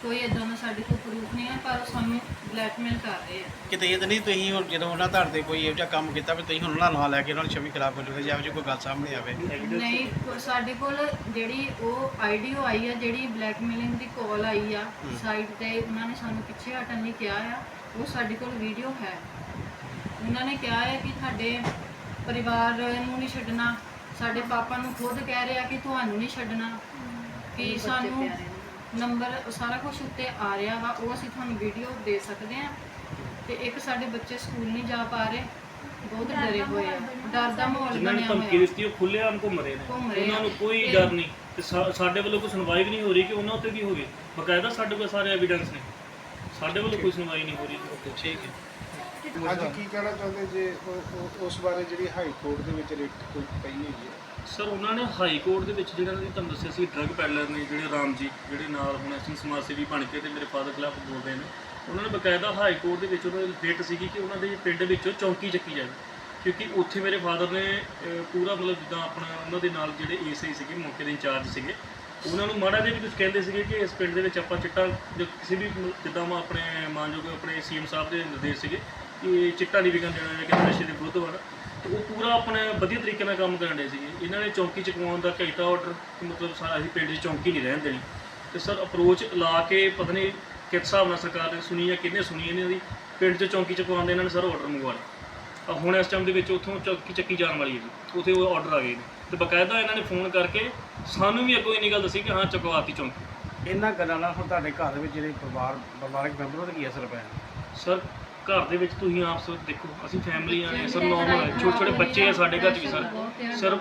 ਕੋਈ ਇਦਾਂ ਦਾ ਸਾਡੇ ਕੋਲ ਪ੍ਰੂਫ ਨਹੀਂ ਹੈ ਪਰ ਉਹ ਸਾਨੂੰ ਬਲੈਕਮੇਲ ਕਰ ਰਹੇ ਆ। ਕਿਤੇ ਇਹ ਤਾਂ ਨਹੀਂ ਤੁਸੀਂ ਹੁਣ ਜਦੋਂ ਉਹਨਾਂ ਤੁਹਾਡੇ ਤੇ ਕੋਈ ਇਹੋ ਜਿਹਾ ਕੰਮ ਕੀਤਾ ਵੀ ਤੁਸੀਂ ਹੁਣ ਉਹਨਾਂ ਨਾਲ ਲੈ ਕੇ ਉਹਨਾਂ ਨੂੰ ਛਵੀ ਖਿਲਾਫ ਕਰੋਗੇ ਜਾਂ ਜੇ ਕੋਈ ਗੱਲ ਸਾਹਮਣੇ ਆਵੇ। ਨਹੀਂ ਕੋ- ਸਾਡੇ ਕੋਲ ਜਿਹੜੀ ਉਹ ਆਈਡੀਓ ਆਈ ਆ ਜਿਹੜੀ ਬਲੈਕਮੇਲਿੰਗ ਦੀ ਕਾਲ ਆਈ ਆ ਸਾਈਟ ਤੇ ਉਹਨਾਂ ਨੇ ਸਾਨੂੰ ਪਿੱਛੇ ਹਟਣ ਲਈ ਕਿਹਾ ਆ। ਉਹ ਸਾਡੇ ਕੋਲ ਵੀਡੀਓ ਹੈ। ਉਹਨਾਂ ਨੇ ਕਿਹਾ ਹੈ ਕਿ ਤੁਹਾਡੇ ਪਰਿਵਾਰ ਨੂੰ ਨਹੀਂ ਛੱਡਣਾ ਸਾਡੇ ਪਾਪਾ ਨੂੰ ਖੁਦ ਕਹਿ ਰਿਹਾ ਕਿ ਤੁਹਾਨੂੰ ਨਹੀਂ ਛੱਡਣਾ ਕਿ ਸਾਨੂੰ ਨੰਬਰ ਸਾਰਾ ਕੁਝ ਉੱਤੇ ਆ ਰਿਹਾ ਵਾ ਉਹ ਅਸੀਂ ਤੁਹਾਨੂੰ ਵੀਡੀਓ ਦੇ ਸਕਦੇ ਆ ਤੇ ਇੱਕ ਸਾਡੇ ਬੱਚੇ ਸਕੂਲ ਨਹੀਂ ਜਾ ਪਾ ਰਹੇ ਬਹੁਤ ਡਰੇ ਹੋਏ ਆ। ਡਰ ਦਾ ਮਾਹੌਲ ਜਿਨ੍ਹਾਂ ਨੇ ਬਣਿਆ ਧਮਕੀ ਹੋਇਆ। ਦਿੱਤੀ ਉਹ ਖੁੱਲ੍ਹੇਆਮ ਘੁੰਮ ਰਹੇ ਘੁੰਮ ਨੇ ਰਹੇ ਉਹਨਾਂ ਆ। ਨੂੰ ਕੋਈ ਤੇ- ਡਰ ਨਹੀਂ। ਤੇ ਸਾ- ਸਾਡੇ ਵੱਲੋਂ ਕੋਈ ਸੁਣਵਾਈ ਵੀ ਨਹੀਂ ਹੋ ਰਹੀ ਕਿ ਉਹਨਾਂ ਉੱਤੇ ਵੀ ਹੋਵੇ? ਬਕਾਇਦਾ ਸਾਡੇ ਕੋਲ ਸਾਰੇ ਐਵੀਡੈਂਸ ਨੇ। ਸਾਡੇ ਵੱਲੋਂ ਕੋਈ ਸੁਣਵਾਈ ਨਹੀਂ ਹੋ ਰਹੀ। ਠੀਕ ਹੈ। ਅੱਜ ਕੀ ਕਹਿਣਾ ਚਾਹੁੰਦੇ ਜੇ ਉਹ- ਉਹ- ਉਸ ਬਾਰੇ ਜਿਹੜੀ ਹਾਈ ਕੋਰਟ ਦੇ ਵਿੱਚ ਰਿਟ ਕੋਈ ਪਈ ਹੈਗੀ ਹੈ? ਸਰ, ਉਹਨਾਂ ਨੇ ਹਾਈ ਕੋਰਟ ਦੇ ਵਿੱਚ ਜਿਹੜਾ ਦੀ ਤੁਹਾਨੂੰ ਦੱਸਿਆ ਸੀ ਡਰੱਗ ਪੈਡਲਰ ਨੇ ਜਿਹੜੇ ਰਾਮ ਜੀ, ਜਿਹੜੇ ਨਾਲ ਹੁਣ ਅਸੀਂ ਸਮਾਜ ਸੇਵੀ ਬਣ ਕੇ ਤੇ ਮੇਰੇ ਫਾਦਰ ਖਿਲਾਫ ਬੋਲਦੇ ਨੇ, ਉਹਨਾਂ ਨੇ ਬਕਾਇਦਾ ਹਾਈ ਕੋਰਟ ਦੇ ਵਿੱਚ ਉਹਨਾਂ ਦੀ ਡੇਟ ਸੀਗੀ ਕਿ ਉਹਨਾਂ ਦੇ ਪਿੰਡ ਵਿੱਚੋਂ ਚੌਂਕੀ ਚੱਕੀ ਜਾਵੇ। ਕਿਉਂਕਿ ਉੱਥੇ ਮੇਰੇ ਫਾਦਰ ਨੇ ਪੂਰਾ ਮਤਲਬ ਜਿੱਦਾਂ ਆਪਣਾ ਉਹਨਾਂ ਦੇ ਨਾਲ ਜਿਹੜੇ ਏਸਆਈ ਸੀਗੇ, ਮੌਕੇ ਦੇ ਇੰਚਾਰਜ ਸੀਗੇ, ਉਹਨਾਂ ਨੂੰ ਮਾੜਾ ਜਿਹਾ ਵੀ ਕੁਝ ਕਹਿੰਦੇ ਸੀਗੇ ਕਿ ਇਸ ਪਿੰਡ ਦੇ ਵਿੱਚ ਆਪਾਂ ਚਿੱਟਾ ਜੋ ਕਿਸੇ ਵੀ ਜਿੱਦਾਂ ਮੈਂ ਆਪਣੇ ਮਾਨਯੋਗ ਆਪਣੇ ਸੀਐਮ ਸਾਹਿਬ ਦੇ ਨਿਰਦੇਸ਼ ਸੀਗੇ ਕਿ ਚਿੱਟਾ ਨਹੀਂ ਵਿਕਣ ਦੇਣਾ ਜਾਂ ਕਿ ਨਸ਼ੇ ਦੇ ਵਿਰੁੱਧ ਵਾ ਉਹ ਪੂਰਾ ਆਪਣੇ ਵਧੀਆ ਤਰੀਕੇ ਨਾਲ ਕੰਮ ਕਰਨ ਦੇ ਸੀਗੇ। ਇਹਨਾਂ ਨੇ ਚੌਂਕੀ ਚਕਵਾਉਣ ਦਾ ਕਹਿਤਾ ਆਰਡਰ ਮਤਲਬ ਸਾਰਾ ਅਸੀਂ ਪਿੰਡ 'ਚ ਚੌਂਕੀ ਨਹੀਂ ਰਹਿਣ ਦੇਣੀ। ਤੇ ਸਰ ਅਪਰੋਚ ਲਾ ਕੇ ਪਤਾ ਨਹੀਂ ਕਿਸ ਹਿਸਾਬ ਨਾਲ ਸਰਕਾਰ ਨੇ ਸੁਣੀ ਜਾਂ ਕਿਹਨੇ ਸੁਣੀ ਇਹਨਾਂ ਦੀ। ਪਿੰਡ 'ਚ ਚੌਂਕੀ ਚਕਵਾਉਣ ਦੇ ਇਹਨਾਂ ਨੇ ਸਰ ਆਰਡਰ ਮੰਗਵਾ ਲਿਆ। ਹੁਣ ਇਸ ਟਾਈਮ ਦੇ ਵਿੱਚ ਉੱਥੋਂ ਚੌਕੀ ਚੱਕੀ ਜਾਣ ਵਾਲੀ ਹੈ ਜੀ। ਉੱਥੇ ਉਹ ਆਰਡਰ ਆ ਗਏ ਨੇ। ਤੇ ਬਕਾਇਦਾ ਇਹਨਾਂ ਨੇ ਫੋਨ ਕਰਕੇ ਸਾਨੂੰ ਵੀ ਅੱਗੋਂ ਇੰਨੀ ਗੱਲ ਦੱਸੀ ਕਿ ਹਾਂ ਚਕਵਾਤੀ ਚੌਂਕੀ। ਇਹਨਾਂ ਗੱਲਾਂ ਨਾਲ ਹੁਣ ਤੁਹਾਡੇ ਘਰ ਵਿੱਚ ਜਿਹੜੇ ਪਰਿਵਾਰ ਪਰਿਵਾਰਕ ਮੈਂਬਰ ਉਹਦਾ ਕੀ ਅਸਰ ਪਿਆ? ਸਰ ਘਰ ਦੇ ਵਿੱਚ ਤੁਸੀਂ ਆਪ ਸਰ ਦੇਖੋ ਅਸੀਂ ਫੈਮਿਲੀ ਆਏ ਸਰ ਨੌਰਮਲ ਹੈ ਛੋਟੇ ਛੋਟੇ ਬੱਚੇ ਆ ਸਾਡੇ ਘਰ 'ਚ ਵੀ ਸਰ ਸਰ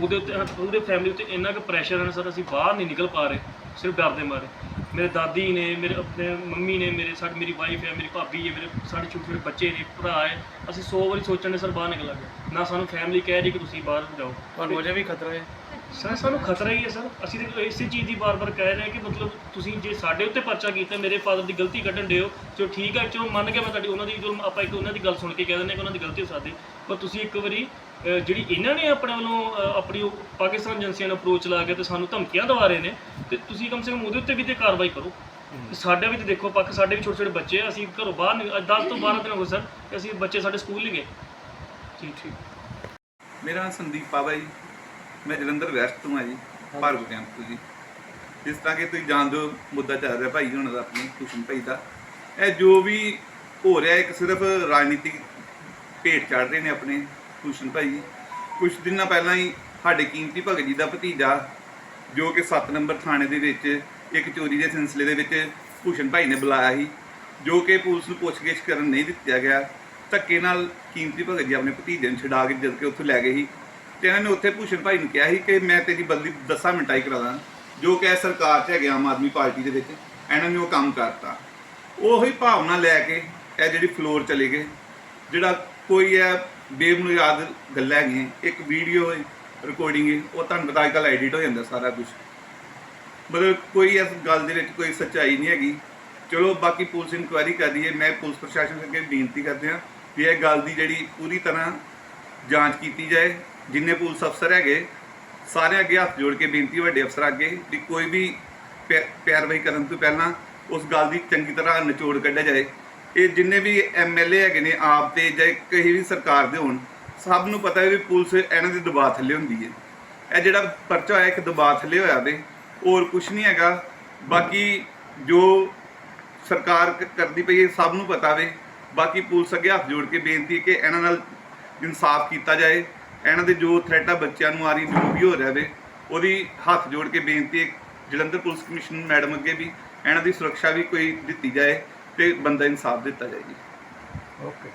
ਉਹਦੇ ਉੱਤੇ ਪੂਰੇ ਫੈਮਿਲੀ ਉੱਤੇ ਇੰਨਾ ਕੁ ਪ੍ਰੈਸ਼ਰ ਹੈ ਨਾ ਸਰ ਅਸੀਂ ਬਾਹਰ ਨਹੀਂ ਨਿਕਲ ਪਾ ਰਹੇ ਸਿਰਫ ਡਰ ਦੇ ਮਾਰੇ। ਮੇਰੇ ਦਾਦੀ ਨੇ ਮੇਰੇ ਆਪਣੇ ਮੰਮੀ ਨੇ ਮੇਰੇ ਸਾਡੇ ਮੇਰੀ ਵਾਈਫ ਹੈ ਮੇਰੀ ਭਾਬੀ ਹੈ ਮੇਰੇ ਸਾਡੇ ਛੋਟੇ ਛੋਟੇ ਬੱਚੇ ਨੇ ਭਰਾ ਹੈ ਅਸੀਂ 100 ਵਾਰੀ ਸੋਚਣ ਨੇ ਸਰ ਬਾਹਰ ਨਿਕਲ ਗਏ ਨਾ ਸਾਨੂੰ ਫੈਮਿਲੀ ਕਹਿ ਰਹੀ ਕਿ ਤੁਸੀਂ ਬਾਹਰ ਜਾਓ। ਤੁਹਾਨੂੰ ਅਜੇ ਵੀ ਖਤਰਾ ਹੈ? ਸਰ ਸਾਨੂੰ ਖਤਰਾ ਹੀ ਹੈ ਸਰ। ਅਸੀਂ ਤਾਂ ਇਸੇ ਚੀਜ਼ ਦੀ ਬਾਰ-ਬਾਰ ਕਹਿ ਰਹੇ ਹਾਂ ਕਿ ਮਤਲਬ ਤੁਸੀਂ ਜੇ ਸਾਡੇ ਉੱਤੇ ਪਰਚਾ ਕੀਤਾ ਮੇਰੇ ਫਾਦਰ ਦੀ ਗਲਤੀ ਕੱਢਣ ਦਿਓ ਚਲੋ ਠੀਕ ਹੈ ਚਲੋ ਮੰਨ ਗਿਆ ਮੈਂ ਤੁਹਾਡੀ ਉਹਨਾਂ ਦੀ ਜੋ ਆਪਾਂ ਇੱਕ ਉਹਨਾਂ ਦੀ ਗੱਲ ਸੁਣ ਕੇ ਕਹਿ ਦਿੰਦੇ ਕਿ ਉਹਨਾਂ ਦੀ ਗਲਤੀ ਹੋ ਸਕਦੀ। ਪਰ ਤੁਸੀਂ ਇੱਕ ਵਾਰੀ ਅਹ, ਜਿਹੜੀ ਇਹਨਾਂ ਨੇ ਆਪਣੇ ਵੱਲੋਂ ਅਹ, ਆਪਣੀ ਉਹ ਪਾਕਿਸਤਾਨ ਏਜੰਸੀਆਂ ਨੂੰ ਅਪਰੋਚ ਲਾ ਕੇ ਤੇ ਸਾਨੂੰ ਧਮਕੀਆਂ ਦਵਾ ਰਹੇ ਨੇ ਤੇ ਤੁਸੀਂ ਕਮ ਸੇ ਕਮ ਉਹਦੇ ਉੱਤੇ ਵੀ ਤੇ ਕਾਰਵਾਈ ਕਰੋ। ਤੇ ਸਾਡੇ ਵੀ ਤੇ ਦੇਖੋ ਪੱਕ ਸਾਡੇ ਵੀ ਛੋਟੇ ਛੋਟੇ ਬੱਚੇ ਆ ਅਸੀਂ ਘਰੋਂ ਬਾਹਰ 10 ਤੋਂ 12 ਦਿਨ ਹੋ ਗਏ ਸਰ ਤੇ ਅਸੀਂ ਬੱਚੇ ਸਾਡੇ ਸਕੂਲ ਨਹੀਂ ਗਏ। ਠੀਕ ਠੀਕ। ਮੇਰਾ ਨਾਮ ਸੰਦੀਪ ਪਾਵਾ ਜੀ। ਮੈਂ ਜਲੰਧਰ ਵੈਸਟ ਤੋਂ ਆ ਜੀ ਭਾਰਗੋ ਕੈਂਪ ਤੋਂ ਜੀ। ਜਿਸ ਤਰ੍ਹਾਂ ਕਿ ਤੁਸੀਂ ਜਾਣਦੇ ਹੋ ਮੁੱਦਾ ਚੱਲ ਰਿਹਾ ਭਾਈ ਹੁਣ ਦਾ ਆਪਣੇ ਕੁਸ਼ਨ ਭਾਈ ਦਾ ਇਹ ਜੋ ਵੀ ਹੋ ਰਿਹਾ ਇੱਕ ਸਿਰਫ ਰਾਜਨੀਤਿਕ ਭੇਟ ਚੜ ਰਹੇ ਨੇ ਆਪਣੇ ਕੁਸ਼ਨ ਭਾਈ ਕੁਝ ਦਿਨਾਂ ਪਹਿਲਾਂ ਹੀ ਸਾਡੇ ਕੀਮਤੀ ਭਗਤ ਜੀ ਦਾ ਭਤੀਜਾ ਜੋ ਕਿ 7 ਨੰਬਰ ਥਾਣੇ ਦੇ ਵਿੱਚ ਇੱਕ ਚੋਰੀ ਦੇ ਸਿਲਸਿਲੇ ਦੇ ਵਿੱਚ ਭੂਸ਼ਣ ਭਾਈ ਨੇ ਬੁਲਾਇਆ ਸੀ ਜੋ ਕਿ ਪੁਲਿਸ ਨੂੰ ਪੁੱਛਗਿੱਛ ਕਰਨ ਨਹੀਂ ਦਿੱਤਾ ਗਿਆ। ਧੱਕੇ ਨਾਲ ਕੀਮਤੀ ਭਗਤ ਜੀ ਆਪਣੇ ਭਤੀਜੇ ਨੂੰ ਛਡਾ ਕੇ ਜਦ ਕਿ ਉੱਥੋਂ ਲੈ ਗਏ ਸੀ। ਤੇ ਇਹਨਾਂ ਨੇ ਉੱਥੇ ਭੂਸ਼ਣ ਭਾਈ ਨੂੰ ਕਿਹਾ ਸੀ ਕਿ ਮੈਂ ਤੇਰੀ ਬਦਲੀ 10 ਮਿੰਟਾਂ ਹੀ ਕਰਾ ਦਾਂ, ਜੋ ਕਿ ਇਹ ਸਰਕਾਰ 'ਚ ਹੈਗੇ ਆਮ ਆਦਮੀ ਪਾਰਟੀ ਦੇ ਵਿੱਚ, ਇਹਨਾਂ ਨੇ ਉਹ ਕੰਮ ਕਰਤਾ। ਉਹੀ ਭਾਵਨਾ ਲੈ ਕੇ ਇਹ ਜਿਹੜੀ ਫਲੋਰ ਚਲੇ ਗਏ, ਜਿਹੜਾ ਕੋਈ ਹੈ ਬੇਬੁਨਿਆਦ ਗੱਲਾਂ ਹੈਗੀਆਂ, ਇੱਕ ਵੀਡੀਓ ਰਿਕਾਰਡਿੰਗ ਹੈ ਉਹ ਤੁਹਾਨੂੰ ਪਤਾ ਅੱਜ ਕੱਲ੍ਹ ਐਡਿਟ ਹੋ ਜਾਂਦਾ ਸਾਰਾ ਕੁਝ ਮਤਲਬ ਕੋਈ ਇਸ ਗੱਲ ਦੇ ਵਿੱਚ ਕੋਈ ਸੱਚਾਈ ਨਹੀਂ ਹੈਗੀ। ਚਲੋ, ਬਾਕੀ ਪੁਲਿਸ ਇਨਕੁਆਇਰੀ ਕਰ ਰਹੀ ਹੈ, ਮੈਂ ਪੁਲਿਸ ਪ੍ਰਸ਼ਾਸਨ ਅੱਗੇ ਬੇਨਤੀ ਕਰਦੇ ਹਾਂ ਕਿ ਇਹ ਗੱਲ ਦੀ ਜਿਹੜੀ ਪੂਰੀ ਤਰ੍ਹਾਂ ਜਾਂਚ ਕੀਤੀ ਜਾਏ। ਜਿੰਨੇ ਪੁਲਿਸ ਅਫਸਰ ਹੈਗੇ, ਸਾਰੇ ਅੱਗੇ ਹੱਥ ਜੋੜ ਕੇ ਬੇਨਤੀ ਵੱਡੇ ਅਫਸਰ ਅੱਗੇ ਵੀ ਕੋਈ ਵੀ ਪੈ- ਪੈਰਵਾਈ ਕਰਨ ਤੋਂ ਪਹਿਲਾਂ ਉਸ ਗੱਲ ਦੀ ਚੰਗੀ ਤਰ੍ਹਾਂ ਨਿਚੋੜ ਕੱਢਿਆ ਜਾਏ। ਇਹ ਜਿੰਨੇ ਵੀ ਐਮਐਲਏ ਹੈਗੇ ਨੇ ਆਪ ਤੇ ਜਾਂ ਕਿਸੇ ਵੀ ਸਰਕਾਰ ਦੇ ਹੋਣ, ਸਭ ਨੂੰ ਪਤਾ ਹੈ ਵੀ ਪੁਲਿਸ ਇਹਨਾਂ ਦੇ ਦਬਾਅ ਥੱਲੇ ਹੁੰਦੀ ਹੈ। ਇਹ ਜਿਹੜਾ ਪਰਚਾ ਹੋਇਆ, ਇੱਕ ਦਬਾਅ ਥੱਲੇ ਹੋਇਆ ਵੇ ਹੋਰ ਕੁਝ ਨਹੀਂ ਹੈਗਾ। ਬਾਕੀ ਜੋ ਸਰਕਾਰ ਕਰਦੀ ਪਈ ਹੈ, ਸਭ ਨੂੰ ਪਤਾ ਵੇ। ਬਾਕੀ ਪੁਲਿਸ ਅੱਗੇ ਹੱਥ ਜੋੜ ਕੇ ਬੇਨਤੀ ਹੈ ਕਿ ਇਹਨਾਂ ਨਾਲ ਇਨਸਾਫ ਕੀਤਾ ਜਾਏ। ਇਹਨਾਂ ਦੇ ਜੋ ਥ੍ਰੈਟ ਬੱਚਿਆਂ ਨੂੰ ਆ ਰਹੀ ਜੋ ਵੀ ਹੋ ਰਿਹਾ ਵੇ, ਉਹਦੀ ਹੱਥ ਜੋੜ ਕੇ ਬੇਨਤੀ ਹੈ ਜਲੰਧਰ ਪੁਲਿਸ ਕਮਿਸ਼ਨ ਮੈਡਮ ਅੱਗੇ ਵੀ ਇਹਨਾਂ ਦੀ ਸੁਰੱਖਿਆ ਵੀ ਕੋਈ ਦਿੱਤੀ ਜਾਏ ਤੇ ਬੰਦਾ ਇਨਸਾਫ ਦਿੱਤਾ ਜਾਏ ਜੀ। ਓਕੇ